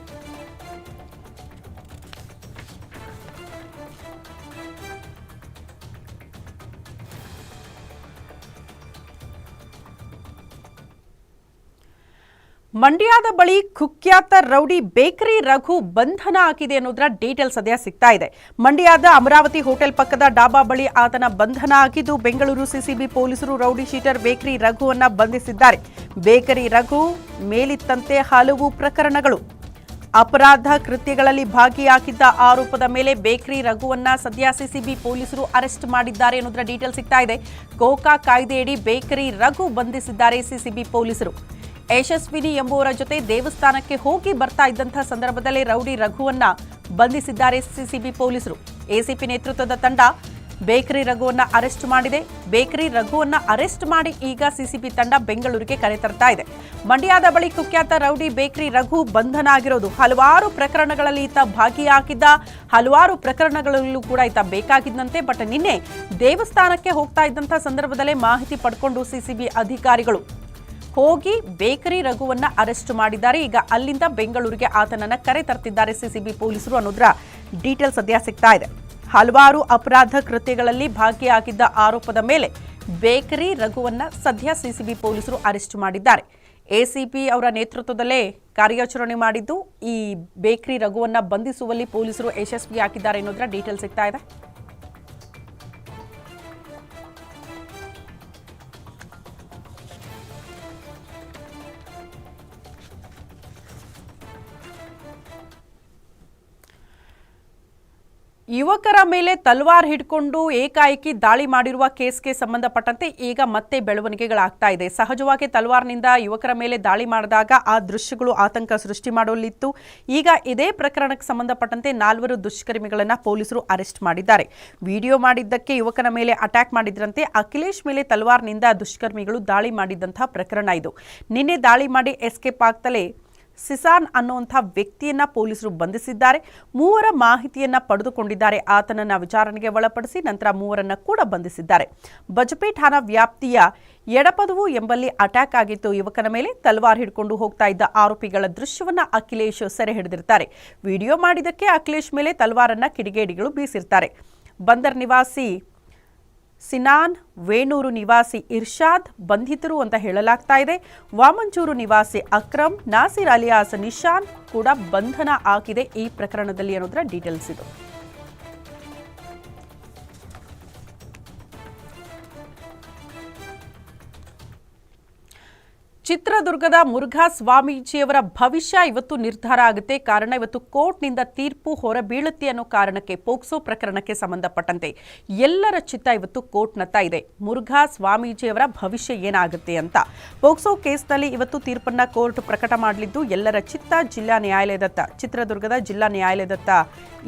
ಮಂಡ್ಯದ ಬಳಿ ಕುಖ್ಯಾತ ರೌಡಿ ಬೇಕರಿ ರಘು ಬಂಧನ ಆಗಿದೆ ಅನ್ನೋದರ ಡೀಟೇಲ್ಸ್ ಸದ್ಯ ಸಿಗ್ತಾ ಇದೆ. ಮಂಡ್ಯದ ಅಮರಾವತಿ ಹೋಟೆಲ್ ಪಕ್ಕದ ಡಾಬಾ ಬಳಿ ಆತನ ಬಂಧನ ಆಗಿದ್ದು ಬೆಂಗಳೂರು ಸಿಸಿಬಿ ಪೊಲೀಸರು ರೌಡಿ ಶೀಟರ್ ಬೇಕರಿ ರಘುವನ್ನ ಬಂಧಿಸಿದ್ದಾರೆ. ಬೇಕರಿ ರಘು ಮೇಲಿತ್ತಂತೆ ಹಲವು ಪ್ರಕರಣಗಳು. ಅಪರಾಧ ಕೃತ್ಯಗಳಲ್ಲಿ ಭಾಗಿಯಾಗಿದ್ದ ಆರೋಪದ ಮೇಲೆ ಬೇಕರಿ ರಘುವನ್ನ ಸದ್ಯ ಸಿಸಿಬಿ ಪೊಲೀಸರು ಅರೆಸ್ಟ್ ಮಾಡಿದ್ದಾರೆ ಅನ್ನೋದರ ಡೀಟೇಲ್ ಸಿಗ್ತಾ ಇದೆ. ಕೋಕಾ ಕಾಯ್ದೆಯಡಿ ಬೇಕರಿ ರಘು ಬಂಧಿಸಿದ್ದಾರೆ ಸಿಸಿಬಿ ಪೊಲೀಸರು. ಯಶಸ್ವಿನಿ ಎಂಬುವರ ಜೊತೆ ದೇವಸ್ಥಾನಕ್ಕೆ ಹೋಗಿ ಬರ್ತಾ ಇದ್ದಂತಹ ಸಂದರ್ಭದಲ್ಲಿ ರೌಡಿ ರಘುವನ್ನ ಬಂಧಿಸಿದ್ದಾರೆ ಸಿಸಿಬಿ ಪೊಲೀಸರು. ಎಸಿಪಿ ನೇತೃತ್ವದ ತಂಡ ಬೇಕರಿ ರಘುವನ್ನ ಅರೆಸ್ಟ್ ಮಾಡಿದೆ. ಬೇಕರಿ ರಘುವನ್ನ ಅರೆಸ್ಟ್ ಮಾಡಿ ಈಗ ಸಿಸಿಬಿ ತಂಡ ಬೆಂಗಳೂರಿಗೆ ಕರೆತರ್ತಾ ಇದೆ. ಮಂಡ್ಯದ ಬಳಿ ಕುಖ್ಯಾತ ರೌಡಿ ಬೇಕರಿ ರಘು ಬಂಧನ ಆಗಿರೋದು. ಹಲವಾರು ಪ್ರಕರಣಗಳಲ್ಲಿ ಈತ ಭಾಗಿಯಾಗಿದ್ದ, ಹಲವಾರು ಪ್ರಕರಣಗಳಲ್ಲೂ ಕೂಡ ಈತ ಬೇಕಾಗಿದ್ದಂತೆ, ಬಟ್ ನಿನ್ನೆ ದೇವಸ್ಥಾನಕ್ಕೆ ಹೋಗ್ತಾ ಇದ್ದಂಥ ಸಂದರ್ಭದಲ್ಲೇ ಮಾಹಿತಿ ಪಡ್ಕೊಂಡು ಸಿಸಿಬಿ ಅಧಿಕಾರಿಗಳು ಹೋಗಿ ಬೇಕರಿ ರಘುವನ್ನ ಅರೆಸ್ಟ್ ಮಾಡಿದ್ದಾರೆ. ಈಗ ಅಲ್ಲಿಂದ ಬೆಂಗಳೂರಿಗೆ ಆತನನ್ನ ಕರೆ ತರ್ತಿದ್ದಾರೆ ಸಿಸಿಬಿ ಪೊಲೀಸರು ಅನ್ನೋದ್ರ ಡೀಟೇಲ್ ಸದ್ಯ ಸಿಗ್ತಾ ಇದೆ. ಹಲವಾರು ಅಪರಾಧ ಕೃತ್ಯಗಳಲ್ಲಿ ಭಾಗಿಯಾಗಿದ್ದ ಆರೋಪದ ಮೇಲೆ ಬೇಕರಿ ರಘುವನ್ನ ಸದ್ಯ ಸಿಸಿಬಿ ಪೊಲೀಸರು ಅರೆಸ್ಟ್ ಮಾಡಿದ್ದಾರೆ. ಎಸಿಪಿ ಅವರ ನೇತೃತ್ವದಲ್ಲೇ ಕಾರ್ಯಾಚರಣೆ ಮಾಡಿದ್ದು ಈ ಬೇಕರಿ ರಘುವನ್ನ ಬಂಧಿಸುವಲ್ಲಿ ಪೊಲೀಸರು ಯಶಸ್ವಿಯಾಗಿದ್ದಾರೆ ಅನ್ನೋದ್ರ ಡೀಟೇಲ್ ಸಿಗ್ತಾ ಇದೆ. ಯುವಕರ ಮೇಲೆ ತಲ್ವಾರ್ ಹಿಡ್ಕೊಂಡು ಏಕಾಏಕಿ ದಾಳಿ ಮಾಡಿರುವ ಕೇಸ್ಗೆ ಸಂಬಂಧಪಟ್ಟಂತೆ ಈಗ ಮತ್ತೆ ಬೆಳವಣಿಗೆಗಳಾಗ್ತಾ ಇದೆ. ಸಹಜವಾಗಿ ತಲ್ವಾರ್ನಿಂದ ಯುವಕರ ಮೇಲೆ ದಾಳಿ ಮಾಡಿದಾಗ ಆ ದೃಶ್ಯಗಳು ಆತಂಕ ಸೃಷ್ಟಿ ಮಾಡಲಿತ್ತು. ಈಗ ಇದೇ ಪ್ರಕರಣಕ್ಕೆ ಸಂಬಂಧಪಟ್ಟಂತೆ ನಾಲ್ವರು ದುಷ್ಕರ್ಮಿಗಳನ್ನು ಪೊಲೀಸರು ಅರೆಸ್ಟ್ ಮಾಡಿದ್ದಾರೆ. ವಿಡಿಯೋ ಮಾಡಿದ್ದಕ್ಕೆ ಯುವಕನ ಮೇಲೆ ಅಟ್ಯಾಕ್ ಮಾಡಿದ್ರಂತೆ ಅಖಿಲೇಶ್ ಮೇಲೆ ತಲ್ವಾರ್ನಿಂದ ದುಷ್ಕರ್ಮಿಗಳು ದಾಳಿ ಮಾಡಿದಂತಹ ಪ್ರಕರಣ ಇದು. ನಿನ್ನೆ ದಾಳಿ ಮಾಡಿ ಎಸ್ಕೇಪ್ ಆಗ್ತಲೇ ಸಿಸಾನ್ ಅನ್ನುವಂಥ ವ್ಯಕ್ತಿಯನ್ನ ಪೊಲೀಸರು ಬಂಧಿಸಿದ್ದಾರೆ. ಮೂವರ ಮಾಹಿತಿಯನ್ನ ಪಡೆದುಕೊಂಡಿದ್ದಾರೆ. ಆತನನ್ನ ವಿಚಾರಣೆಗೆ ಒಳಪಡಿಸಿ ನಂತರ ಮೂವರನ್ನ ಕೂಡ ಬಂಧಿಸಿದ್ದಾರೆ. ಬಜಪೆ ಠಾಣಾ ವ್ಯಾಪ್ತಿಯ ಎಡಪದವು ಎಂಬಲ್ಲಿ ಅಟ್ಯಾಕ್ ಆಗಿತ್ತು. ಯುವಕನ ಮೇಲೆ ತಲ್ವಾರ್ ಹಿಡ್ಕೊಂಡು ಹೋಗ್ತಾ ಇದ್ದ ಆರೋಪಿಗಳ ದೃಶ್ಯವನ್ನ ಅಖಿಲೇಶ್ ಸೆರೆ ಹಿಡಿದಿರ್ತಾರೆ. ವಿಡಿಯೋ ಮಾಡಿದ್ದಕ್ಕೆ ಅಖಿಲೇಶ್ ಮೇಲೆ ತಲವಾರನ್ನ ಕಿಡಿಗೇಡಿಗಳು ಬೀಸಿರ್ತಾರೆ. ಬಂದರ್ ನಿವಾಸಿ ಸಿನಾನ್, ವೇಣೂರು ನಿವಾಸಿ ಇರ್ಷಾದ್ ಬಂಧಿತರು ಅಂತ ಹೇಳಲಾಗ್ತಾ ಇದೆ. ವಾಮಂಚೂರು ನಿವಾಸಿ ಅಕ್ರಮ್, ನಾಸಿರ್ ಅಲಿಯಾಸ್ ನಿಶಾನ್ ಕೂಡ ಬಂಧನ ಆಗಿದೆ ಈ ಪ್ರಕರಣದಲ್ಲಿ ಅನ್ನೋದರ ಡೀಟೇಲ್ಸ್ ಇದು. ಚಿತ್ರದುರ್ಗದ ಮುರುಘಾ ಸ್ವಾಮೀಜಿಯವರ ಭವಿಷ್ಯ ಇವತ್ತು ನಿರ್ಧಾರ ಆಗುತ್ತೆ. ಕಾರಣ ಇವತ್ತು ಕೋರ್ಟ್ನಿಂದ ತೀರ್ಪು ಹೊರಬೀಳುತ್ತೆ ಅನ್ನೋ ಕಾರಣಕ್ಕೆ, ಪೋಕ್ಸೋ ಪ್ರಕರಣಕ್ಕೆ ಸಂಬಂಧಪಟ್ಟಂತೆ ಎಲ್ಲರ ಚಿತ್ತ ಇವತ್ತು ಕೋರ್ಟ್ನತ್ತ ಇದೆ. ಮುರುಘಾ ಸ್ವಾಮೀಜಿಯವರ ಭವಿಷ್ಯ ಏನಾಗುತ್ತೆ ಅಂತ. ಪೋಕ್ಸೋ ಕೇಸ್ನಲ್ಲಿ ಇವತ್ತು ತೀರ್ಪನ್ನ ಕೋರ್ಟ್ ಪ್ರಕಟ ಮಾಡಲಿದ್ದು ಎಲ್ಲರ ಚಿತ್ತ ಜಿಲ್ಲಾ ನ್ಯಾಯಾಲಯದತ್ತ, ಚಿತ್ರದುರ್ಗದ ಜಿಲ್ಲಾ ನ್ಯಾಯಾಲಯದತ್ತ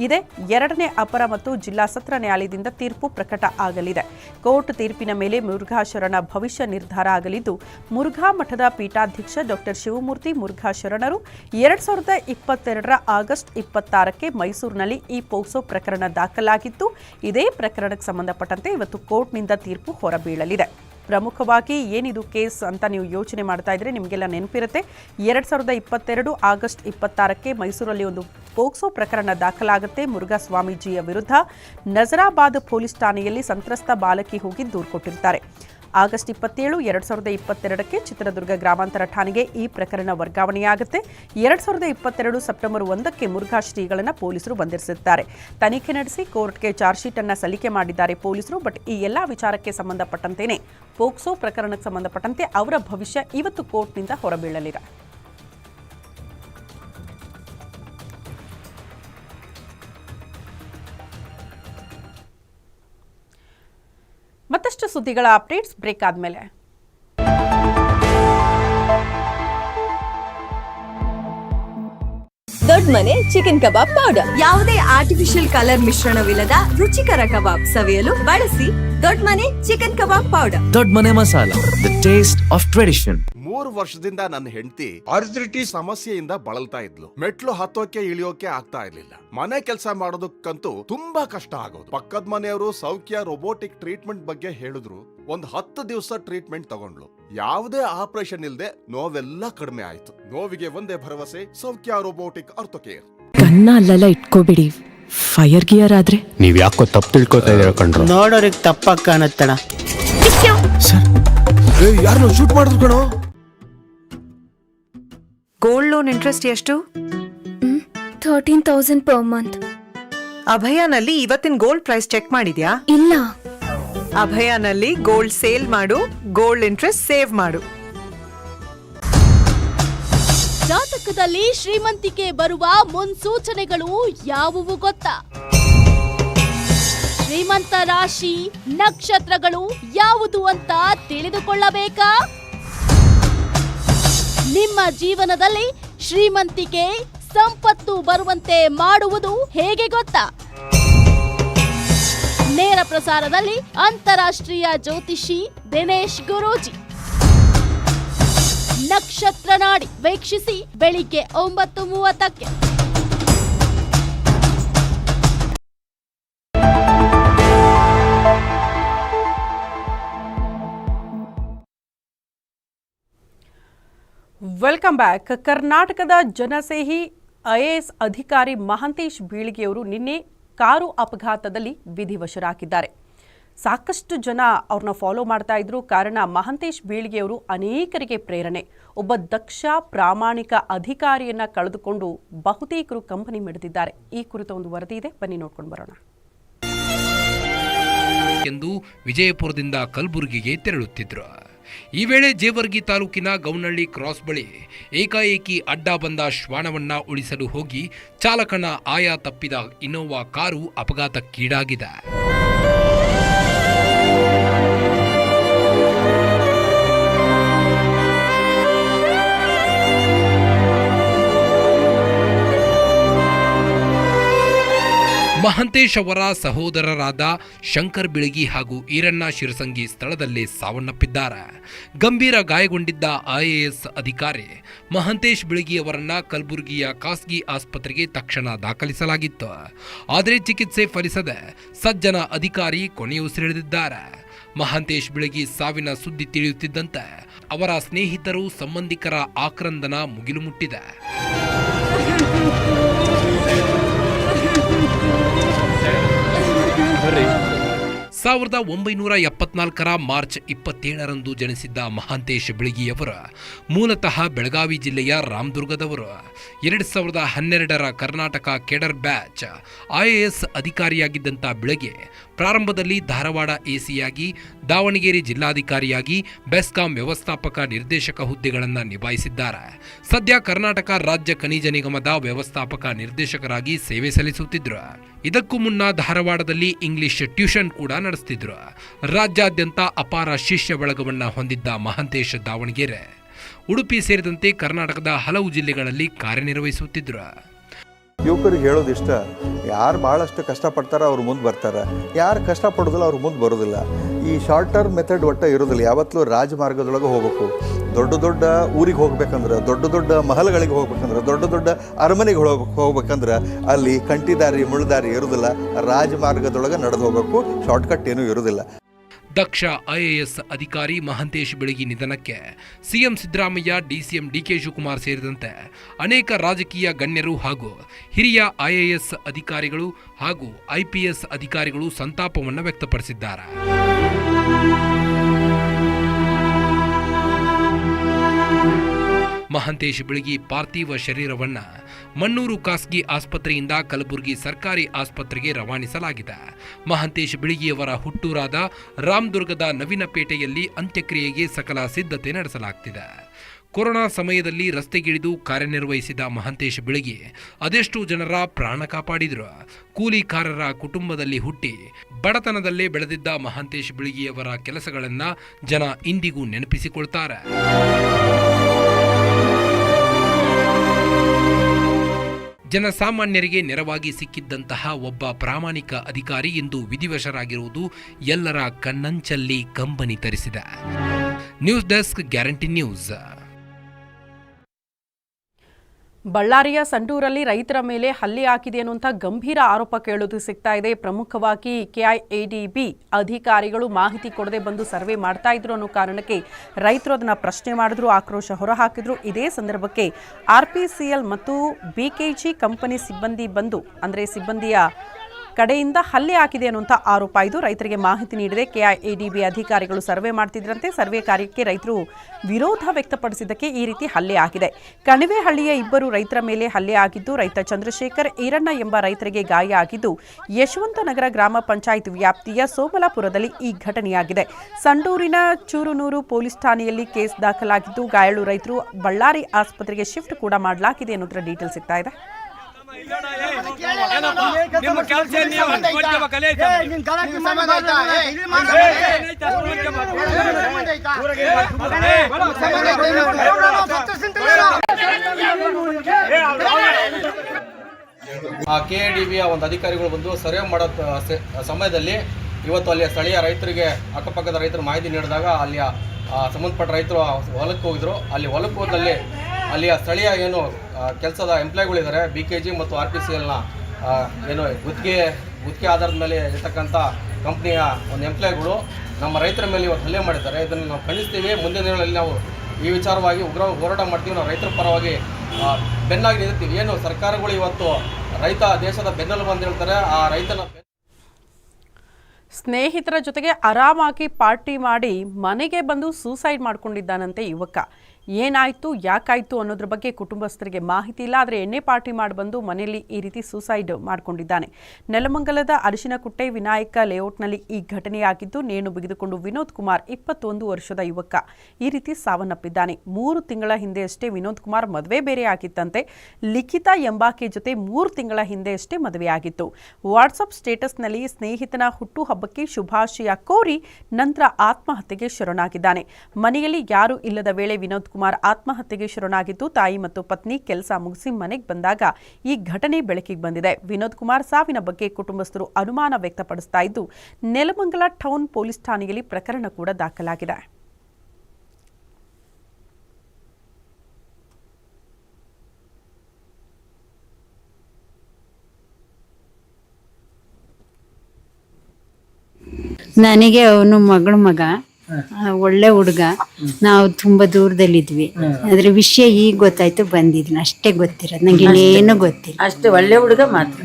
ಇದೆ. ಎರಡನೇ ಅಪರ ಮತ್ತು ಜಿಲ್ಲಾ ಸತ್ರ ನ್ಯಾಯಾಲಯದಿಂದ ತೀರ್ಪು ಪ್ರಕಟ ಆಗಲಿದೆ. ಕೋರ್ಟ್ ತೀರ್ಪಿನ ಮೇಲೆ ಮುರುಘಾ ಶರಣ ಭವಿಷ್ಯ ನಿರ್ಧಾರ ಆಗಲಿದ್ದು, ಮುರುಘಾ ಮಠದ ಪೀಠಾಧ್ಯಕ್ಷ ಡಾಕ್ಟರ್ ಶಿವಮೂರ್ತಿ ಮುರುಘಾ ಶರಣರು ಎರಡ್ ಸಾವಿರದ ಇಪ್ಪತ್ತೆರಡರ ಆಗಸ್ಟ್ ಇಪ್ಪತ್ತಾರಕ್ಕೆ ಮೈಸೂರಿನಲ್ಲಿ ಈ ಪೋಕ್ಸೋ ಪ್ರಕರಣ ದಾಖಲಾಗಿತ್ತು. ಇದೇ ಪ್ರಕರಣಕ್ಕೆ ಸಂಬಂಧಪಟ್ಟಂತೆ ಇವತ್ತು ಕೋರ್ಟ್ನಿಂದ ತೀರ್ಪು ಹೊರಬೀಳಲಿದೆ. ಪ್ರಮುಖವಾಗಿ ಏನಿದು ಕೇಸ್ ಅಂತ ನೀವು ಯೋಚನೆ ಮಾಡ್ತಾ ಇದ್ರೆ ನಿಮಗೆಲ್ಲ ನೆನಪಿರುತ್ತೆ. ಎರಡ್ ಸಾವಿರದ ಇಪ್ಪತ್ತೆರಡು ಆಗಸ್ಟ್ ಇಪ್ಪತ್ತಾರಕ್ಕೆ ಮೈಸೂರಲ್ಲಿ ಒಂದು ಪೋಕ್ಸೋ ಪ್ರಕರಣ ದಾಖಲಾಗುತ್ತೆ ಮುರುಘಾ ಸ್ವಾಮೀಜಿಯ ವಿರುದ್ಧ. ನಜರಾಬಾದ್ ಪೊಲೀಸ್ ಠಾಣೆಯಲ್ಲಿ ಸಂತ್ರಸ್ತ ಬಾಲಕಿ ಹೋಗಿ ದೂರು ಕೊಟ್ಟಿರ್ತಾರೆ. ಆಗಸ್ಟ್ ಇಪ್ಪತ್ತೇಳು, ಎರಡ್ ಸಾವಿರದ ಇಪ್ಪತ್ತೆರಡಕ್ಕೆ ಚಿತ್ರದುರ್ಗ ಗ್ರಾಮಾಂತರ ಠಾಣೆಗೆ ಈ ಪ್ರಕರಣ ವರ್ಗಾವಣೆಯಾಗುತ್ತೆ. ಎರಡ್ ಸಾವಿರದ ಇಪ್ಪತ್ತೆರಡು ಸೆಪ್ಟೆಂಬರ್ ಒಂದಕ್ಕೆ ಮುರುಘಾ ಶ್ರೀಗಳನ್ನು ಪೊಲೀಸರು ಬಂಧಿಸಿದ್ದಾರೆ ತನಿಖೆ ನಡೆಸಿ ಕೋರ್ಟ್ಗೆ ಚಾರ್ಜ್ ಶೀಟ್ ಅನ್ನು ಸಲ್ಲಿಕೆ ಮಾಡಿದ್ದಾರೆ ಪೊಲೀಸರು, ಬಟ್ ಈ ಎಲ್ಲಾ ವಿಚಾರಕ್ಕೆ ಸಂಬಂಧಪಟ್ಟಂತೆಯೇ ಪೋಕ್ಸೋ ಪ್ರಕರಣಕ್ಕೆ ಸಂಬಂಧಪಟ್ಟಂತೆ ಅವರ ಭವಿಷ್ಯ ಇವತ್ತು ಕೋರ್ಟ್ನಿಂದ ಹೊರಬೀಳಲಿದೆ. ಮತ್ತಷ್ಟು ಸುದ್ದಿಗಳ ಅಪ್ಡೇಟ್ಸ್ ಬ್ರೇಕ್ ಆದಮೇಲೆ. ದೊಡ್ಡ ಮನೆ ಚಿಕನ್ ಕಬಾಬ್ ಪೌಡರ್ ಯಾವುದೇ ಆರ್ಟಿಫಿಷಿಯಲ್ ಕಲರ್ ಮಿಶ್ರಣವಿಲ್ಲದ ರುಚಿಕರ ಕಬಾಬ್ ಸವಿಯಲು ಬಳಸಿ ದೊಡ್ಡ ಮನೆ ಚಿಕನ್ ಕಬಾಬ್ ಪೌಡರ್ ದೊಡ್ಡ ಮನೆ masala the taste of tradition ಮೂರು ವರ್ಷದಿಂದ ನನ್ನ ಹೆಂಡತಿ ಅರ್ಜಿಟಿ ಸಮಸ್ಯೆಯಿಂದ ಬಳಲ್ತಾ ಇದ್ಲು. ಮೆಟ್ಲು ಹತ್ತೋಕೆ ಇಳಿಯೋಕೆ ಆಗ್ತಾ ಇರ್ಲಿಲ್ಲ. ಮನೆ ಕೆಲಸ ಮಾಡೋದಕ್ಕಂತೂ ತುಂಬಾ ಕಷ್ಟ ಆಗೋದು. ಪಕ್ಕದ ಮನೆಯವರು ಸೌಖ್ಯ ರೋಬೋಟಿಕ್ ಟ್ರೀಟ್ಮೆಂಟ್ ಬಗ್ಗೆ ಹೇಳಿದ್ರು. ಒಂದ್ ಹತ್ತು ದಿವಸ ಟ್ರೀಟ್ಮೆಂಟ್ ತಗೊಂಡ್ಲು ಯಾವುದೇ ಆಪರೇಷನ್ ಇಲ್ಲದೆ ನೋವೆಲ್ಲ ಕಡಿಮೆ ಆಯ್ತು. ನೋವಿಗೆ ಒಂದೇ ಭರವಸೆ ಸೌಖ್ಯ ರೋಬೋಟಿಕ್ ಅರ್ಥಕೇರ್ ಕಣ್ಣ ಅಲ್ಲೆಲ್ಲ ಇಟ್ಕೋಬಿಡಿ. ಫೈರ್ ಗಿಯರ್ ಆದ್ರೆ. ನೀವ್ ಯಾಕೋ ತಪ್ಪು ತಿಳ್ಕೊತಾ ಇದೀರ ಕಣ್ರು? ನೋಡೋರಿಗೆ ತಪ್ಪಾಗಿ ಕಾಣತ್ತಣ. ಯಾರನ್ನ ಶೂಟ್ ಮಾಡಿದ್ರು ಕಣೋ? ಗೋಲ್ಡ್ ಲೋನ್ ಇಂಟ್ರೆಸ್ಟ್ ಎಷ್ಟು? ಥರ್ಟೀನ್ ತೌಸಂಡ್ ಪರ್ ಮಂತ್ ಅಭಯಾನಲ್ಲಿ ಇವತ್ತಿನ ಗೋಲ್ಡ್ ಪ್ರೈಸ್ ಚೆಕ್ ಮಾಡಿದ್ಯಾ? ಇಲ್ಲ. ಅಭಯಾನಲ್ಲಿ ಗೋಲ್ಡ್ ಸೇಲ್ ಮಾಡು ಗೋಲ್ಡ್ ಇಂಟ್ರೆಸ್ಟ್ ಸೇವ್ ಮಾಡು. ಜಾತಕದಲ್ಲಿ ಶ್ರೀಮಂತಿಕೆ ಬರುವ ಮುನ್ಸೂಚನೆಗಳು ಯಾವುವು ಗೊತ್ತಾ? ಶ್ರೀಮಂತ ರಾಶಿ ನಕ್ಷತ್ರಗಳು ಯಾವುದು ಅಂತ ತಿಳಿದುಕೊಳ್ಳಬೇಕಾ? ನಿಮ್ಮ ಜೀವನದಲ್ಲಿ ಶ್ರೀಮಂತಿಕೆ, ಸಂಪತ್ತು ಬರುವಂತೆ ಮಾಡುವುದು ಹೇಗೆ ಗೊತ್ತಾ? ನೇರ ಪ್ರಸಾರದಲ್ಲಿ ಅಂತಾರಾಷ್ಟ್ರೀಯ ಜ್ಯೋತಿಷಿ ದಿನೇಶ್ ಗುರೂಜಿ. ನಕ್ಷತ್ರ ನಾಡಿ ವೀಕ್ಷಿಸಿ ಬೆಳಿಗ್ಗೆ ಒಂಬತ್ತು ಮೂವತ್ತಕ್ಕೆ. Welcome back. ಕರ್ನಾಟಕದ ಜನಸೇಹಿ ಐಎಎಸ್ ಅಧಿಕಾರಿ ಮಹಾಂತೇಶ್ ಬೀಳಿಗೆಯವರು ನಿನ್ನೆ ಕಾರು ಅಪಘಾತದಲ್ಲಿ ವಿಧಿವಶರಾಗಿದ್ದಾರೆ ಸಾಕಷ್ಟು ಜನ ಅವ್ರನ್ನ ಫಾಲೋ ಮಾಡ್ತಾ ಇದ್ರು. ಕಾರಣ ಮಹಾಂತೇಶ್ ಬೀಳಿಗೆಯವರು ಅನೇಕರಿಗೆ ಪ್ರೇರಣೆ. ಒಬ್ಬ ದಕ್ಷ, ಪ್ರಾಮಾಣಿಕ ಅಧಿಕಾರಿಯನ್ನ ಕಳೆದುಕೊಂಡು ಬಹುತೇಕರು ಕಂಪನಿ ಮಿಡಿದಿದ್ದಾರೆ. ಈ ಕುರಿತ ಒಂದು ವರದಿ ಇದೆ. ಬನ್ನಿ ನೋಡ್ಕೊಂಡು ಬರೋಣ. ಎಂದು ವಿಜಯಪುರದಿಂದ ಕಲಬುರಗಿಗೆ ತೆರಳುತ್ತಿದ್ರು. ಈ ವೇಳೆ ಜೇವರ್ಗಿ ತಾಲೂಕಿನ ಗೌನಹಳ್ಳಿ ಕ್ರಾಸ್ ಬಳಿ ಏಕಾಏಕಿ ಅಡ್ಡ ಬಂದ ಶ್ವಾನವನ್ನ ಉಳಿಸಲು ಹೋಗಿ ಚಾಲಕನ ಆಯ ತಪ್ಪಿದ ಇನ್ನೋವಾ ಕಾರು ಅಪಘಾತಕ್ಕೀಡಾಗಿದೆ. ಮಹಂತೇಶ್ ಅವರ ಸಹೋದರರಾದ ಶಂಕರ್ ಬಿಳಗಿ ಹಾಗೂ ಈರಣ್ಣ ಶಿರಸಂಗಿ ಸ್ಥಳದಲ್ಲೇ ಸಾವನ್ನಪ್ಪಿದ್ದಾರೆ. ಗಂಭೀರ ಗಾಯಗೊಂಡಿದ್ದ ಐಎಎಸ್ ಅಧಿಕಾರಿ ಮಹಂತೇಶ್ ಬಿಳಗಿ ಅವರನ್ನ ಕಲಬುರಗಿಯ ಖಾಸಗಿ ಆಸ್ಪತ್ರೆಗೆ ತಕ್ಷಣ ದಾಖಲಿಸಲಾಗಿತ್ತು. ಆದರೆ ಚಿಕಿತ್ಸೆ ಫಲಿಸದೆ ಸಜ್ಜನ ಅಧಿಕಾರಿ ಕೊನೆಯುಸಿರೆಳೆದಿದ್ದಾರೆ ಮಹಾಂತೇಶ್ ಬಿಳಗಿ ಸಾವಿನ ಸುದ್ದಿ ತಿಳಿಯುತ್ತಿದ್ದಂತೆ ಅವರ ಸ್ನೇಹಿತರು ಸಂಬಂಧಿಕರ ಆಕ್ರಂದನ ಮುಗಿಲು ಮುಟ್ಟಿದೆ. ಸಾವಿರದ ಒಂಬೈನೂರ ಎಪ್ಪತ್ನಾಲ್ಕರ ಮಾರ್ಚ್ ಇಪ್ಪತ್ತೇಳರಂದು ಜನಿಸಿದ್ದ ಮಹಾಂತೇಶ್ ಬೆಳಗಿಯವರ, ಮೂಲತಃ ಬೆಳಗಾವಿ ಜಿಲ್ಲೆಯ ರಾಮದುರ್ಗದವರು. ಎರಡು ಸಾವಿರದ ಹನ್ನೆರಡರ ಕರ್ನಾಟಕ ಕೆಡರ್ ಬ್ಯಾಚ್ ಐಎಎಸ್ ಅಧಿಕಾರಿಯಾಗಿದ್ದಂಥ ಬೆಳಗ್ಗೆ ಪ್ರಾರಂಭದಲ್ಲಿ ಧಾರವಾಡ ಎಸಿಯಾಗಿ, ದಾವಣಗೆರೆ ಜಿಲ್ಲಾಧಿಕಾರಿಯಾಗಿ ಬೆಸ್ಕಾಂ ವ್ಯವಸ್ಥಾಪಕ ನಿರ್ದೇಶಕ ಹುದ್ದೆಗಳನ್ನು ನಿಭಾಯಿಸಿದ್ದಾರೆ. ಸದ್ಯ ಕರ್ನಾಟಕ ರಾಜ್ಯ ಖನಿಜ ನಿಗಮದ ವ್ಯವಸ್ಥಾಪಕ ನಿರ್ದೇಶಕರಾಗಿ ಸೇವೆ ಸಲ್ಲಿಸುತ್ತಿದ್ದರು ಇದಕ್ಕೂ ಮುನ್ನ ಧಾರವಾಡದಲ್ಲಿ ಇಂಗ್ಲಿಷ್ ಟ್ಯೂಷನ್ ಕೂಡ ನಡೆಸ್ತಿದ್ರು. ರಾಜ್ಯಾದ್ಯಂತ ಅಪಾರ ಶಿಷ್ಯ ಬಳಗವನ್ನು ಹೊಂದಿದ್ದ ಮಹಾಂತೇಶ್ ದಾವಣಗೆರೆ. ಉಡುಪಿ ಸೇರಿದಂತೆ ಕರ್ನಾಟಕದ ಹಲವು ಜಿಲ್ಲೆಗಳಲ್ಲಿ ಕಾರ್ಯನಿರ್ವಹಿಸುತ್ತಿದ್ದರು ಯುವಕರಿಗೆ ಹೇಳೋದು ಇಷ್ಟ ಯಾರು ಭಾಳಷ್ಟು ಕಷ್ಟಪಡ್ತಾರೋ ಅವ್ರು ಮುಂದೆ ಬರ್ತಾರೆ. ಯಾರು ಕಷ್ಟಪಡೋದಿಲ್ಲ ಅವ್ರು ಮುಂದೆ ಬರೋದಿಲ್ಲ. ಈ ಶಾರ್ಟ್ ಟರ್ಮ್ ಮೆಥಡ್ ಒಟ್ಟ ಇರೋದಿಲ್ಲ. ಯಾವತ್ತೂ ರಾಜಮಾರ್ಗದೊಳಗೆ ಹೋಗಬೇಕು. ದೊಡ್ಡ ದೊಡ್ಡ ಊರಿಗೆ ಹೋಗ್ಬೇಕಂದ್ರೆ, ದೊಡ್ಡ ದೊಡ್ಡ ಮಹಲ್ಗಳಿಗೆ ಹೋಗ್ಬೇಕಂದ್ರೆ, ದೊಡ್ಡ ದೊಡ್ಡ ಅರಮನೆಗೆ ಹೋಗ್ಬೇಕು ಹೋಗ್ಬೇಕಂದ್ರೆ ಅಲ್ಲಿ ಕಂಟಿದಾರಿ ಮುಳ್ದಾರಿ ಇರೋದಿಲ್ಲ. ರಾಜಮಾರ್ಗದೊಳಗೆ ನಡೆದು ಹೋಗಬೇಕು. ಶಾರ್ಟ್ಕಟ್ ಏನೂ ಇರೋದಿಲ್ಲ. ದಕ್ಷ ಐಎಎಸ್ ಅಧಿಕಾರಿ ಮಹಂತೇಶ್ ಬೆಳಗಿ ನಿಧನಕ್ಕೆ CM Siddaramaiah, DCM DK Shivakumar ಸೇರಿದಂತೆ ಅನೇಕ ರಾಜಕೀಯ ಗಣ್ಯರು ಹಾಗೂ ಹಿರಿಯ ಐಎಎಸ್ ಅಧಿಕಾರಿಗಳು ಹಾಗೂ ಐಪಿಎಸ್ ಅಧಿಕಾರಿಗಳು ಸಂತಾಪವನ್ನು ವ್ಯಕ್ತಪಡಿಸಿದ್ದಾರೆ. ಮಹಂತೇಶ್ ಬೆಳಗಿ ಪಾರ್ಥಿವ ಶರೀರವನ್ನ ಮಣ್ಣೂರು ಖಾಸಗಿ ಆಸ್ಪತ್ರೆಯಿಂದ ಕಲಬುರಗಿ ಸರ್ಕಾರಿ ಆಸ್ಪತ್ರೆಗೆ ರವಾನಿಸಲಾಗಿದೆ. ಮಹಂತೇಶ್ ಬಿಳಿಗಿಯವರ ಹುಟ್ಟೂರಾದ ರಾಮದುರ್ಗದ ನವೀನಪೇಟೆಯಲ್ಲಿ ಅಂತ್ಯಕ್ರಿಯೆಗೆ ಸಕಲ ಸಿದ್ಧತೆ ನಡೆಸಲಾಗ್ತಿದೆ. ಕೊರೋನಾ ಸಮಯದಲ್ಲಿ ರಸ್ತೆಗಿಳಿದು ಕಾರ್ಯನಿರ್ವಹಿಸಿದ ಮಹಂತೇಶ್ ಬಿಳಿಗಿ ಅದೆಷ್ಟು ಜನರ ಪ್ರಾಣ ಕಾಪಾಡಿದರು. ಕೂಲಿಕಾರರ ಕುಟುಂಬದಲ್ಲಿ ಹುಟ್ಟಿ ಬಡತನದಲ್ಲೇ ಬೆಳೆದಿದ್ದ ಮಹಂತೇಶ್ ಬೆಳಗಿಯವರ ಕೆಲಸಗಳನ್ನು ಜನ ಇಂದಿಗೂ ನೆನಪಿಸಿಕೊಳ್ತಾರೆ. ಜನಸಾಮಾನ್ಯರಿಗೆ ನೆರವಾಗಿ ಸಿಕ್ಕಿದ್ದಂತಹ ಒಬ್ಬ ಪ್ರಾಮಾಣಿಕ ಅಧಿಕಾರಿ ಎಂದು ವಿಧಿವಶರಾಗಿರುವುದು ಎಲ್ಲರ ಕಣ್ಣಂಚಲ್ಲಿ ಕಂಬನಿ ತರಿಸಿದೆ. News desk guarantee news. ಬಳ್ಳಾರಿಯ ಸಂಡೂರಲ್ಲಿ ರೈತರ ಮೇಲೆ ಹಲ್ಲೆ ಹಾಕಿದೆ ಅನ್ನುವಂಥ ಗಂಭೀರ ಆರೋಪ ಕೇಳೋದು ಸಿಗ್ತಾ ಇದೆ. ಪ್ರಮುಖವಾಗಿ ಕೆಐಎಡಿಬಿ ಅಧಿಕಾರಿಗಳು ಮಾಹಿತಿ ಕೊಡದೆ ಬಂದು ಸರ್ವೆ ಮಾಡ್ತಾ ಇದ್ರು ಅನ್ನೋ ಕಾರಣಕ್ಕೆ ರೈತರು ಅದನ್ನು ಪ್ರಶ್ನೆ ಮಾಡಿದ್ರು, ಆಕ್ರೋಶ ಹೊರಹಾಕಿದ್ರು. ಇದೇ ಸಂದರ್ಭಕ್ಕೆ ಆರ್ಪಿಸಿಎಲ್ ಮತ್ತು ಬಿಕೆಜಿ ಕಂಪನಿ ಸಿಬ್ಬಂದಿ ಬಂದು, ಅಂದರೆ ಸಿಬ್ಬಂದಿಯ ಕಡೆಯಿಂದ ಹಲ್ಲೆ ಹಾಕಿದೆ ಅನ್ನುವಂಥ ಆರೋಪ ಇದು. ರೈತರಿಗೆ ಮಾಹಿತಿ ನೀಡಿದೆ ಕೆಐಎಡಿಬಿ ಅಧಿಕಾರಿಗಳು ಸರ್ವೆ ಮಾಡ್ತಿದ್ರಂತೆ. ಸರ್ವೆ ಕಾರ್ಯಕ್ಕೆ ರೈತರು ವಿರೋಧ ವ್ಯಕ್ತಪಡಿಸಿದ್ದಕ್ಕೆ ಈ ರೀತಿ ಹಲ್ಲೆ ಆಗಿದೆ. ಕಣಿವೆಹಳ್ಳಿಯ ಇಬ್ಬರು ರೈತರ ಮೇಲೆ ಹಲ್ಲೆ ಆಗಿದ್ದು, ರೈತ ಚಂದ್ರಶೇಖರ್ ಈರಣ್ಣ ಎಂಬ ರೈತರಿಗೆ ಗಾಯ ಆಗಿದ್ದು, ಯಶವಂತನಗರ ಗ್ರಾಮ ಪಂಚಾಯತ್ ವ್ಯಾಪ್ತಿಯ ಸೋಮಲಾಪುರದಲ್ಲಿ ಈ ಘಟನೆಯಾಗಿದೆ. ಸಂಡೂರಿನ ಚೂರುನೂರು ಪೊಲೀಸ್ ಠಾಣೆಯಲ್ಲಿ ಕೇಸ್ ದಾಖಲಾಗಿದ್ದು, ಗಾಯಾಳು ರೈತರು ಬಳ್ಳಾರಿ ಆಸ್ಪತ್ರೆಗೆ ಶಿಫ್ಟ್ ಕೂಡ ಮಾಡಲಾಗಿದೆ ಅನ್ನೋದರ ಡೀಟೇಲ್ ಸಿಗ್ತಾ ಇದೆ. ಆ ಕೆ ಎ ಡಿ ಬಿಯ ಒಂದು ಅಧಿಕಾರಿಗಳು ಬಂದು ಸರ್ವೆ ಮಾಡೋ ಸಮಯದಲ್ಲಿ ಇವತ್ತು ಅಲ್ಲಿಯ ಸ್ಥಳೀಯ ರೈತರಿಗೆ ಅಕ್ಕಪಕ್ಕದ ರೈತರು ಮಾಹಿತಿ ನೀಡಿದಾಗ ಅಲ್ಲಿಯ ಸಂಬಂಧಪಟ್ಟ ರೈತರು ಆ ಹೊಲಕ್ಕೆ ಹೋಗಿದ್ರು. ಅಲ್ಲಿ ಹೊಲಕ್ಕೆ ಹೋದಲ್ಲಿ ಅಲ್ಲಿಯ ಸ್ಥಳೀಯ ಏನು ಕೆಲಸದ ಎಂಪ್ಲಾಯ್ಗಳಿದ್ದಾರೆ ಬಿ ಕೆ ಜಿ ಮತ್ತು ಆರ್ ಪಿ ಸಿ ಎಲ್ನ ಏನು, ಗುತ್ತಿಗೆ ಗುತ್ತಿಗೆ ಆಧಾರದ ಮೇಲೆ ಇರ್ತಕ್ಕಂಥ ಕಂಪ್ನಿಯ ಒಂದು ಎಂಪ್ಲಾಯ್ಗಳು ನಮ್ಮ ರೈತರ ಮೇಲೆ ಇವತ್ತು ಹಲ್ಲೆ ಮಾಡಿದ್ದಾರೆ. ಇದನ್ನು ನಾವು ಖಂಡಿಸ್ತೀವಿ. ಮುಂದಿನ ದಿನಗಳಲ್ಲಿ ನಾವು ಈ ವಿಚಾರವಾಗಿ ಉಗ್ರ ಹೋರಾಟ ಮಾಡ್ತೀವಿ. ನಾವು ರೈತರ ಪರವಾಗಿ ಬೆನ್ನಾಗಿ ನಿಲ್ತೀವಿ ಏನು, ಸರ್ಕಾರಗಳು ಇವತ್ತು ರೈತ ದೇಶದ ಬೆನ್ನೆಲುಬು ಅಂತ ಹೇಳ್ತಾರೆ. ಆ ರೈತನ ಸ್ನೇಹಿತರ ಜೊತೆಗೆ ಆರಾಮಾಗಿ ಪಾರ್ಟಿ ಮಾಡಿ ಮನೆಗೆ ಬಂದು ಸೂಸೈಡ್ ಮಾಡಿಕೊಂಡಿದ್ದಾನಂತೆ ಯುವಕ. ಏನಾಯಿತು, ಯಾಕಾಯಿತು ಅನ್ನೋದ್ರ ಬಗ್ಗೆ ಕುಟುಂಬಸ್ಥರಿಗೆ ಮಾಹಿತಿ ಇಲ್ಲ. ಆದರೆ ಎಣ್ಣೆ ಪಾರ್ಟಿ ಮಾಡಿ ಬಂದು ಮನೆಯಲ್ಲಿ ಈ ರೀತಿ ಸೂಸೈಡ್ ಮಾಡಿಕೊಂಡಿದ್ದಾನೆ. ನೆಲಮಂಗಲದ ಅರಿಶಿನಕುಟ್ಟೆ ವಿನಾಯಕ ಲೇಔಟ್ನಲ್ಲಿ ಈ ಘಟನೆಯಾಗಿದ್ದು, ನೇಣು ಬಿಗಿದುಕೊಂಡು ವಿನೋದ್ ಕುಮಾರ್ ಇಪ್ಪತ್ತೊಂದು ವರ್ಷದ ಯುವಕ. ಈ ರೀತಿ ಸಾವನ್ನಪ್ಪಿದ್ದಾನೆ. ಮೂರು ತಿಂಗಳ ಹಿಂದೆಯಷ್ಟೇ ವಿನೋದ್ ಕುಮಾರ್ ಮದುವೆ ಬೇರೆ ಆಗಿತ್ತಂತೆ. ಲಿಖಿತ ಎಂಬಾಕೆ ಜೊತೆ ಮೂರು ತಿಂಗಳ ಹಿಂದೆಯಷ್ಟೇ ಮದುವೆಯಾಗಿತ್ತು ವಾಟ್ಸಪ್ ಸ್ಟೇಟಸ್ನಲ್ಲಿ ಸ್ನೇಹಿತನ ಹುಟ್ಟುಹಬ್ಬಕ್ಕೆ ಶುಭಾಶಯ ಕೋರಿ ನಂತರ ಆತ್ಮಹತ್ಯೆಗೆ ಶರಣಾಗಿದ್ದಾನೆ. ಮನೆಯಲ್ಲಿ ಯಾರೂ ಇಲ್ಲದ ವೇಳೆ ವಿನೋದ್ ಕುಮಾರ್ ಆತ್ಮಹತ್ಯೆಗೆ ಶರಣಾಗಿದ್ದು ತಾಯಿ ಮತ್ತು ಪತ್ನಿ ಕೆಲಸ ಮುಗಿಸಿ ಮನೆಗೆ ಬಂದಾಗ ಈ ಘಟನೆ ಬೆಳಕಿಗೆ ಬಂದಿದೆ. ವಿನೋದ್ ಕುಮಾರ್ ಸಾವಿನ ಬಗ್ಗೆ ಕುಟುಂಬಸ್ಥರು ಅನುಮಾನ ವ್ಯಕ್ತಪಡಿಸ್ತಾ ಇದ್ದು, ನೆಲಮಂಗಲ ಟೌನ್ ಪೊಲೀಸ್ ಠಾಣೆಯಲ್ಲಿ ಪ್ರಕರಣ ಕೂಡ ದಾಖಲಾಗಿದೆ. ನನಗೆ ಅವನು ಮಗಳ ಮಗ. ಒಳ್ಳೆ ಹುಡುಗ. ನಾವು ತುಂಬಾ ದೂರದಲ್ಲಿದ್ವಿ. ಅದ್ರ ವಿಷಯ ಈಗ ಗೊತ್ತಾಯ್ತು ಬಂದಿದ್ನ. ಅಷ್ಟೇ ಗೊತ್ತಿರೋದು. ನಂಗೆ ಏನು ಗೊತ್ತಿಲ್ಲ. ಅಷ್ಟೇ ಒಳ್ಳೆ ಹುಡುಗ ಮಾತ್ರ.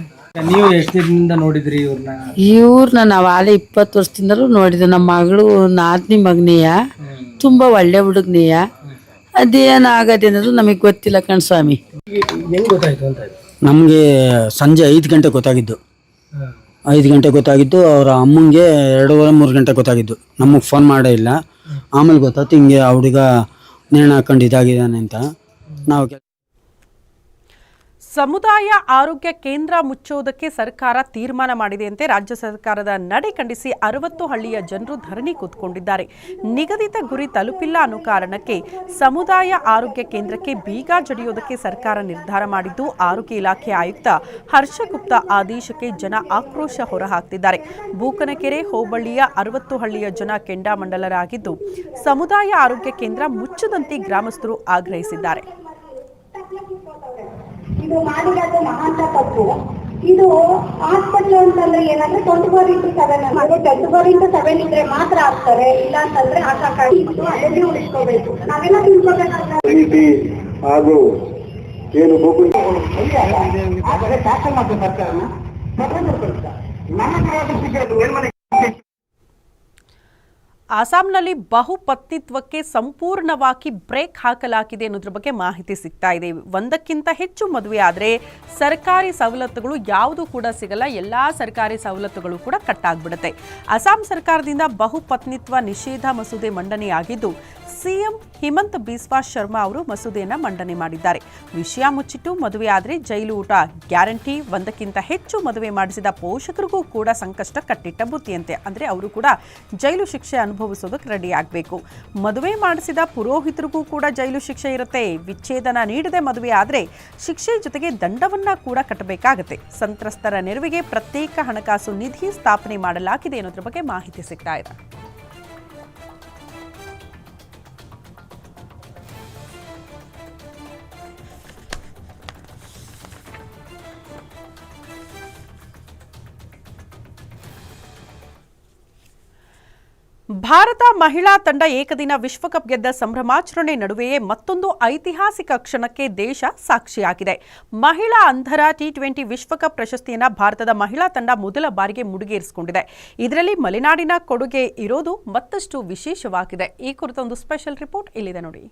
ನೀವು ಎಷ್ಟು ದಿನದಿಂದ ನೋಡಿದ್ರಿ ಇವ್ರನ್ನ ಇವ್ರನ್ನ ನಾವು ಆಲೆ ಇಪ್ಪತ್ತು ವರ್ಷದಿಂದಲೂ ನೋಡಿದ್ವಿ ನಮ್ಮ ಮಗಳು ನಾದ್ನಿ ಮಗ್ನೇಯ. ತುಂಬಾ ಒಳ್ಳೆ ಹುಡುಗನೇಯ. ಅದೇನಾಗದೆ ಅನ್ನೋದು ನಮಗೆ ಗೊತ್ತಿಲ್ಲ ಕಣ್ ಸ್ವಾಮಿ. ಹೆಂಗ್ ಗೊತ್ತಾಯ್ತು ಅಂತ? ನಮಗೆ ಸಂಜೆ ಐದು ಗಂಟೆ ಗೊತ್ತಾಗಿದ್ದು. ಐದು ಗಂಟೆ ಗೊತ್ತಾಗಿದ್ದು ಅವರ ಅಮ್ಮಂಗೆ ಎರಡೂವರೆ, ಮೂರು ಗಂಟೆ ಗೊತ್ತಾಗಿದ್ದು ನಮಗೆ ಫೋನ್ ಮಾಡೇ ಇಲ್ಲ. ಆಮೇಲೆ ಗೊತ್ತಾಯ್ತು, ಹಿಂಗೆ ಆ ಹುಡುಗ ನೇಣು ಹಾಕೊಂಡು ಇದಾಗಿದ್ದಾನೆ ಅಂತ. ನಾವು ಸಮುದಾಯ ಆರೋಗ್ಯ ಕೇಂದ್ರ ಮುಚ್ಚುವುದಕ್ಕೆ ಸರ್ಕಾರ ತೀರ್ಮಾನ ಮಾಡಿದೆಯಂತೆ ರಾಜ್ಯ ಸರ್ಕಾರದ ನಡೆ ಖಂಡಿಸಿ ಅರವತ್ತು ಹಳ್ಳಿಯ ಜನರು ಧರಣಿ ಕೂತ್ಕೊಂಡಿದ್ದಾರೆ. ನಿಗದಿತ ಗುರಿ ತಲುಪಿಲ್ಲ ಅನ್ನೋ ಕಾರಣಕ್ಕೆ ಸಮುದಾಯ ಆರೋಗ್ಯ ಕೇಂದ್ರಕ್ಕೆ ಬೀಗ ಜಡಿಯೋದಕ್ಕೆ ಸರ್ಕಾರ ನಿರ್ಧಾರ ಮಾಡಿದ್ದು, ಆರೋಗ್ಯ ಇಲಾಖೆ ಆಯುಕ್ತ ಹರ್ಷಗುಪ್ತ ಆದೇಶಕ್ಕೆ ಜನ ಆಕ್ರೋಶ ಹೊರಹಾಕ್ತಿದ್ದಾರೆ. ಬೂಕನಕೆರೆ ಹೋಬಳಿಯ ಅರವತ್ತು ಹಳ್ಳಿಯ ಜನ ಕೆಂಡಾಮಂಡಲರಾಗಿದ್ದು, ಸಮುದಾಯ ಆರೋಗ್ಯ ಕೇಂದ್ರ ಮುಚ್ಚದಂತೆ ಗ್ರಾಮಸ್ಥರು ಆಗ್ರಹಿಸಿದ್ದಾರೆ. ಇದು ಮಾಡಿರೋದು ಮಹಾಂತ ತಪ್ಪು. ಇದು ಹಾಸ್ಪಿಟಲ್ ಅಂತಂದ್ರೆ ಏನಂದ್ರೆ ಟ್ವೆಂಟಿ ಫೋರ್ ಇಂಟು ಸೆವೆನ್ ಅಂದ್ರೆ ಟ್ವೆಂಟಿ ಫೋರ್ ಇಂಟು ಸೆವೆನ್ ಇದ್ರೆ ಮಾತ್ರ ಆಗ್ತಾರೆ ಇಲ್ಲ ಅಂತಂದ್ರೆ ಹಾಕಕ್ಕಾಗಿತ್ತು ಅದನ್ನೇ ಉಳಿಸ್ಕೋಬೇಕು. ನಾವೆಲ್ಲ ತಿಳ್ಕೊಬೇಕಾದ್ರೆ ಹಾಗೂ ಏನು ಗೋಕುಲ್ ಅಸ್ಸಾಂನಲ್ಲಿ ಬಹುಪತ್ನಿತ್ವಕ್ಕೆ ಸಂಪೂರ್ಣವಾಗಿ ಬ್ರೇಕ್ ಹಾಕಲಾಗಿದೆ ಅನ್ನೋದ್ರ ಬಗ್ಗೆ ಮಾಹಿತಿ ಸಿಗ್ತಾ ಇದೆ. ಒಂದಕ್ಕಿಂತ ಹೆಚ್ಚು ಮದುವೆ ಆದರೆ ಸರ್ಕಾರಿ ಸವಲತ್ತುಗಳು ಯಾವುದು ಕೂಡ ಸಿಗಲ್ಲ. ಎಲ್ಲ ಸರ್ಕಾರಿ ಸವಲತ್ತುಗಳು ಕೂಡ ಕಟ್ಟಾಗ್ಬಿಡುತ್ತೆ. ಅಸ್ಸಾಂ ಸರ್ಕಾರದಿಂದ ಬಹುಪತ್ನಿತ್ವ ನಿಷೇಧ ಮಸೂದೆ ಮಂಡನೆಯಾಗಿದ್ದು, ಸಿಎಂ ಹಿಮಂತ್ ಬಿಸ್ವಾ ಶರ್ಮಾ ಅವರು ಮಸೂದೆಯನ್ನು ಮಂಡನೆ ಮಾಡಿದ್ದಾರೆ. ವಿಷಯ ಮುಚ್ಚಿಟ್ಟು ಮದುವೆ ಆದರೆ ಜೈಲು ಊಟ ಗ್ಯಾರಂಟಿ, ಒಂದಕ್ಕಿಂತ ಹೆಚ್ಚು ಮದುವೆ ಮಾಡಿಸಿದ ಪೋಷಕರಿಗೂ ಕೂಡ ಸಂಕಷ್ಟ ಕಟ್ಟಿಟ್ಟ ಬುತ್ತಿಯಂತೆ. ಅಂದರೆ ಅವರು ಕೂಡ ಜೈಲು ಶಿಕ್ಷೆ ಅನುಭವಿಸೋದಕ್ಕೆ ರೆಡಿ ಆಗಬೇಕು. ಮದುವೆ ಮಾಡಿಸಿದ ಪುರೋಹಿತರಿಗೂ ಕೂಡ ಜೈಲು ಶಿಕ್ಷೆ ಇರುತ್ತೆ. ವಿಚ್ಛೇದನ ನೀಡದೆ ಮದುವೆ ಆದರೆ ಶಿಕ್ಷೆ ಜೊತೆಗೆ ದಂಡವನ್ನ ಕೂಡ ಕಟ್ಟಬೇಕಾಗುತ್ತೆ. ಸಂತ್ರಸ್ತರ ನೆರವಿಗೆ ಪ್ರತ್ಯೇಕ ಹಣಕಾಸು ನಿಧಿ ಸ್ಥಾಪನೆ ಮಾಡಲಾಗಿದೆ ಅನ್ನೋದ್ರ ಬಗ್ಗೆ ಮಾಹಿತಿ ಸಿಗ್ತಾ ಇದೆ. ಭಾರತ ಮಹಿಳಾ ತಂಡ ಏಕದಿನ ವಿಶ್ವಕಪ್ ಗೆದ್ದ ಸಂಭ್ರಮಾಚರಣೆ ನಡುವೆಯೇ ಮತ್ತೊಂದು ಐತಿಹಾಸಿಕ ಕ್ಷಣಕ್ಕೆ ದೇಶ ಸಾಕ್ಷಿಯಾಗಿದೆ. ಮಹಿಳಾ ಅಂಧರ ಟಿ ಟ್ವೆಂಟಿ ವಿಶ್ವಕಪ್ ಪ್ರಶಸ್ತಿಯನ್ನ ಭಾರತದ ಮಹಿಳಾ ತಂಡ ಮೊದಲ ಬಾರಿಗೆ ಮುಡಿಗೇರಿಸಿಕೊಂಡಿದೆ. ಇದರಲ್ಲಿ ಮಲೆನಾಡಿನ ಕೊಡುಗೆ ಇರೋದು ಮತ್ತಷ್ಟು ವಿಶೇಷವಾಗಿದೆ. ಈ ಕುರಿತೊಂದು ಸ್ಪೆಷಲ್ ರಿಪೋರ್ಟ್ ಇಲ್ಲಿದೆ ನೋಡಿ.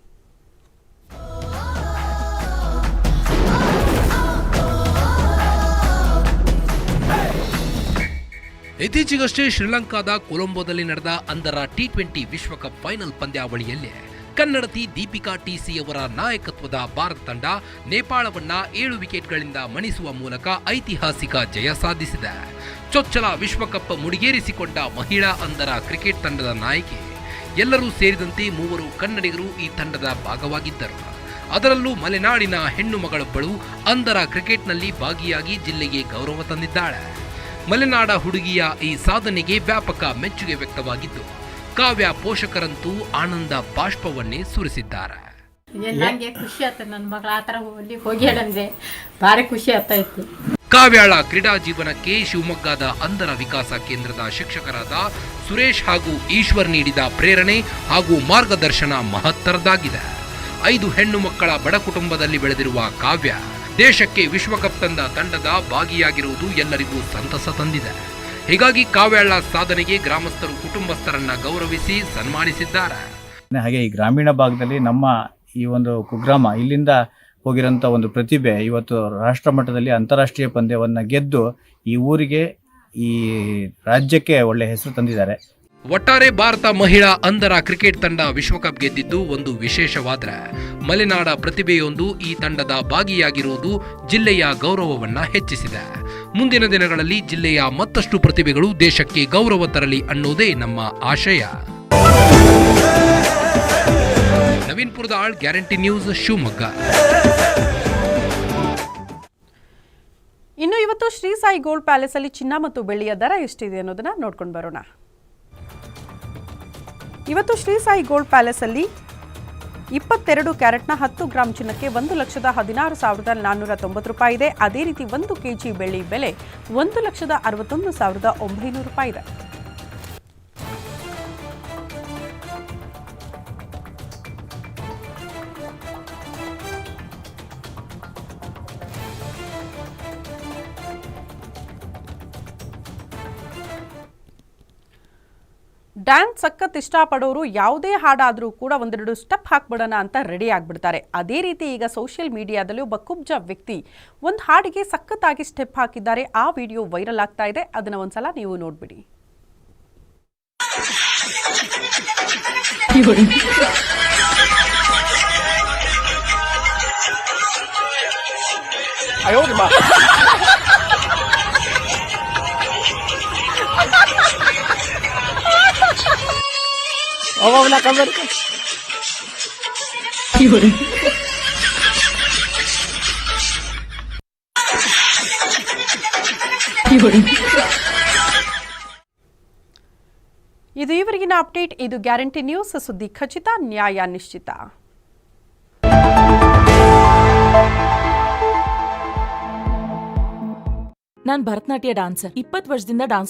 ಇತ್ತೀಚೆಗಷ್ಟೇ ಶ್ರೀಲಂಕಾದ ಕೊಲಂಬೋದಲ್ಲಿ ನಡೆದ ಅಂಧರ ಟಿ ಟ್ವೆಂಟಿ ವಿಶ್ವಕಪ್ ಫೈನಲ್ ಪಂದ್ಯಾವಳಿಯಲ್ಲಿ ಕನ್ನಡತಿ ದೀಪಿಕಾ ಟಿಸಿ ಅವರ ನಾಯಕತ್ವದ ಭಾರತ ತಂಡ ನೇಪಾಳವನ್ನ ಏಳು ವಿಕೆಟ್ಗಳಿಂದ ಮಣಿಸುವ ಮೂಲಕ ಐತಿಹಾಸಿಕ ಜಯ ಸಾಧಿಸಿದೆ. ಚೊಚ್ಚಲ ವಿಶ್ವಕಪ್ ಮುಡಿಗೇರಿಸಿಕೊಂಡ ಮಹಿಳಾ ಅಂಧರ ಕ್ರಿಕೆಟ್ ತಂಡದ ನಾಯಕಿ. ಎಲ್ಲರೂ ಸೇರಿದಂತೆ ಮೂವರು ಕನ್ನಡಿಗರು ಈ ತಂಡದ ಭಾಗವಾಗಿದ್ದರು. ಅದರಲ್ಲೂ ಮಲೆನಾಡಿನ ಹೆಣ್ಣು ಮಗಳೊಬ್ಬಳು ಅಂಧರ ಕ್ರಿಕೆಟ್ನಲ್ಲಿ ಭಾಗಿಯಾಗಿ ಜಿಲ್ಲೆಗೆ ಗೌರವ ತಂದಿದ್ದಾಳೆ. ಮಲೆನಾಡ ಹುಡುಗಿಯ ಈ ಸಾಧನೆಗೆ ವ್ಯಾಪಕ ಮೆಚ್ಚುಗೆ ವ್ಯಕ್ತವಾಗಿದ್ದು ಕಾವ್ಯ ಪೋಷಕರಂತೂ ಆನಂದ ಬಾಷ್ಪವನ್ನೇ ಸುರಿಸಿದ್ದಾರೆ. ಖುಷಿ ಆಯ್ತು. ನನ್ನ ಮಗಳು ಆ ಥರ ಹೋಗಿ ಹೋಗ್ಯಾಳಂದ್ರೆ ಭಾರಿ ಖುಷಿ ಆಗ್ತಾ ಇತ್ತು. ಕಾವ್ಯಾಳ ಕ್ರೀಡಾ ಜೀವನಕ್ಕೆ ಶಿವಮೊಗ್ಗದ ಅಂಧರ ವಿಕಾಸ ಕೇಂದ್ರದ ಶಿಕ್ಷಕರಾದ ಸುರೇಶ್ ಹಾಗೂ ಈಶ್ವರ್ ನೀಡಿದ ಪ್ರೇರಣೆ ಹಾಗೂ ಮಾರ್ಗದರ್ಶನ ಮಹತ್ತರದಾಗಿದೆ ಐದು ಹೆಣ್ಣು ಮಕ್ಕಳ ಬಡ ಕುಟುಂಬದಲ್ಲಿ ಬೆಳೆದಿರುವ ಕಾವ್ಯ ದೇಶಕ್ಕೆ ವಿಶ್ವಕಪ್ ತಂದ ತಂಡದ ಭಾಗಿಯಾಗಿರುವುದು ಎಲ್ಲರಿಗೂ ಸಂತಸ ತಂದಿದೆ. ಹೀಗಾಗಿ ಕಾವ್ಯಾಳ ಸಾಧನೆಗೆ ಗ್ರಾಮಸ್ಥರು, ಕುಟುಂಬಸ್ಥರನ್ನ ಗೌರವಿಸಿ ಸನ್ಮಾನಿಸಿದ್ದಾರೆ. ಹಾಗೆ ಈ ಗ್ರಾಮೀಣ ಭಾಗದಲ್ಲಿ ನಮ್ಮ ಈ ಒಂದು ಕುಗ್ರಾಮ, ಇಲ್ಲಿಂದ ಹೋಗಿರೋಂಥ ಒಂದು ಪ್ರತಿಭೆ ಇವತ್ತು ರಾಷ್ಟ್ರ ಮಟ್ಟದಲ್ಲಿ ಅಂತಾರಾಷ್ಟ್ರೀಯ ಪಂದ್ಯವನ್ನು ಗೆದ್ದು ಈ ಊರಿಗೆ, ಈ ರಾಜ್ಯಕ್ಕೆ ಒಳ್ಳೆ ಹೆಸರು ತಂದಿದ್ದಾರೆ. ಒಟ್ಟಾರೆ ಭಾರತ ಮಹಿಳಾ ಅಂಧರ ಕ್ರಿಕೆಟ್ ತಂಡ ವಿಶ್ವಕಪ್ ಗೆದ್ದಿದ್ದು ಒಂದು ವಿಶೇಷವಾದ್ರೆ. ಮಲೆನಾಡ ಪ್ರತಿಭೆಯೊಂದು ಈ ತಂಡದ ಭಾಗಿಯಾಗಿರುವುದು ಜಿಲ್ಲೆಯ ಗೌರವವನ್ನ ಹೆಚ್ಚಿಸಿದೆ. ಮುಂದಿನ ದಿನಗಳಲ್ಲಿ ಜಿಲ್ಲೆಯ ಮತ್ತಷ್ಟು ಪ್ರತಿಭೆಗಳು ದೇಶಕ್ಕೆ ಗೌರವ ತರಲಿ ಅನ್ನೋದೇ ನಮ್ಮ ಆಶಯ. ನವೀನ್ಪುರದ ಆಳ್ ಗ್ಯಾರಂಟಿ ನ್ಯೂಸ್, ಶಿವಮೊಗ್ಗ. ಇನ್ನು ಇವತ್ತು ಶ್ರೀ ಸಾಯಿ ಗೋಲ್ಡ್ ಪ್ಯಾಲೇಸ್ ಅಲ್ಲಿ ಚಿನ್ನ ಮತ್ತು ಬೆಳ್ಳಿಯ ದರ ಎಷ್ಟಿದೆ ಅನ್ನೋದನ್ನ ನೋಡ್ಕೊಂಡು ಬರೋಣ. ಇವತ್ತು ಶ್ರೀ ಸಾಯಿ ಗೋಲ್ಡ್ ಪ್ಯಾಲೇಸ್ ಅಲ್ಲಿ ಇಪ್ಪತ್ತೆರಡು ಕ್ಯಾರೆಟ್ನ ಹತ್ತು ಗ್ರಾಂ ಚಿನ್ನಕ್ಕೆ ಒಂದು ಲಕ್ಷದ ಹದಿನಾರು ಸಾವಿರದ ನಾನ್ನೂರ ತೊಂಬತ್ತು ರೂಪಾಯಿ ಇದೆ. ಅದೇ ರೀತಿ ಒಂದು ಕೆಜಿ ಬೆಳ್ಳಿ ಬೆಲೆ ಒಂದು ಲಕ್ಷದ ಅರವತ್ತೊಂದು ಸಾವಿರದ ಒಂಬೈನೂರು ರೂಪಾಯಿ ಇದೆ. ಡ್ಯಾನ್ಸ್ ಸಖತ್ ಇಷ್ಟಪಡೋರು ಯಾವುದೇ ಹಾಡಾದರೂ ಕೂಡ ಒಂದೆರಡು ಸ್ಟೆಪ್ ಹಾಕ್ಬಿಡೋಣ ಅಂತ ರೆಡಿ ಆಗಿಬಿಡ್ತಾರೆ. ಅದೇ ರೀತಿ ಈಗ ಸೋಷಿಯಲ್ ಮೀಡಿಯಾದಲ್ಲಿ ಒಬ್ಬ ಕುಬ್ಜ ವ್ಯಕ್ತಿ ಒಂದು ಹಾಡಿಗೆ ಸಖತ್ತಾಗಿ ಸ್ಟೆಪ್ ಹಾಕಿದ್ದಾರೆ. ಆ ವಿಡಿಯೋ ವೈರಲ್ ಆಗ್ತಾ ಇದೆ. ಅದನ್ನ ಒಂದ್ಸಲ ನೀವು ನೋಡ್ಬಿಡಿ. ಇದು ಈವರೆಗಿನ ಅಪ್ಡೇಟ್. ಇದು ಗ್ಯಾರಂಟಿ ನ್ಯೂಸ್. ಸುದ್ದಿ ಖಚಿತ ನ್ಯಾಯ ನಿಶ್ಚಿತ. ನಾನು ಭರತನಾಟ್ಯ ಡಾನ್ಸರ್. ಇಪ್ಪತ್ತು ವರ್ಷದಿಂದ ಡಾನ್ಸ್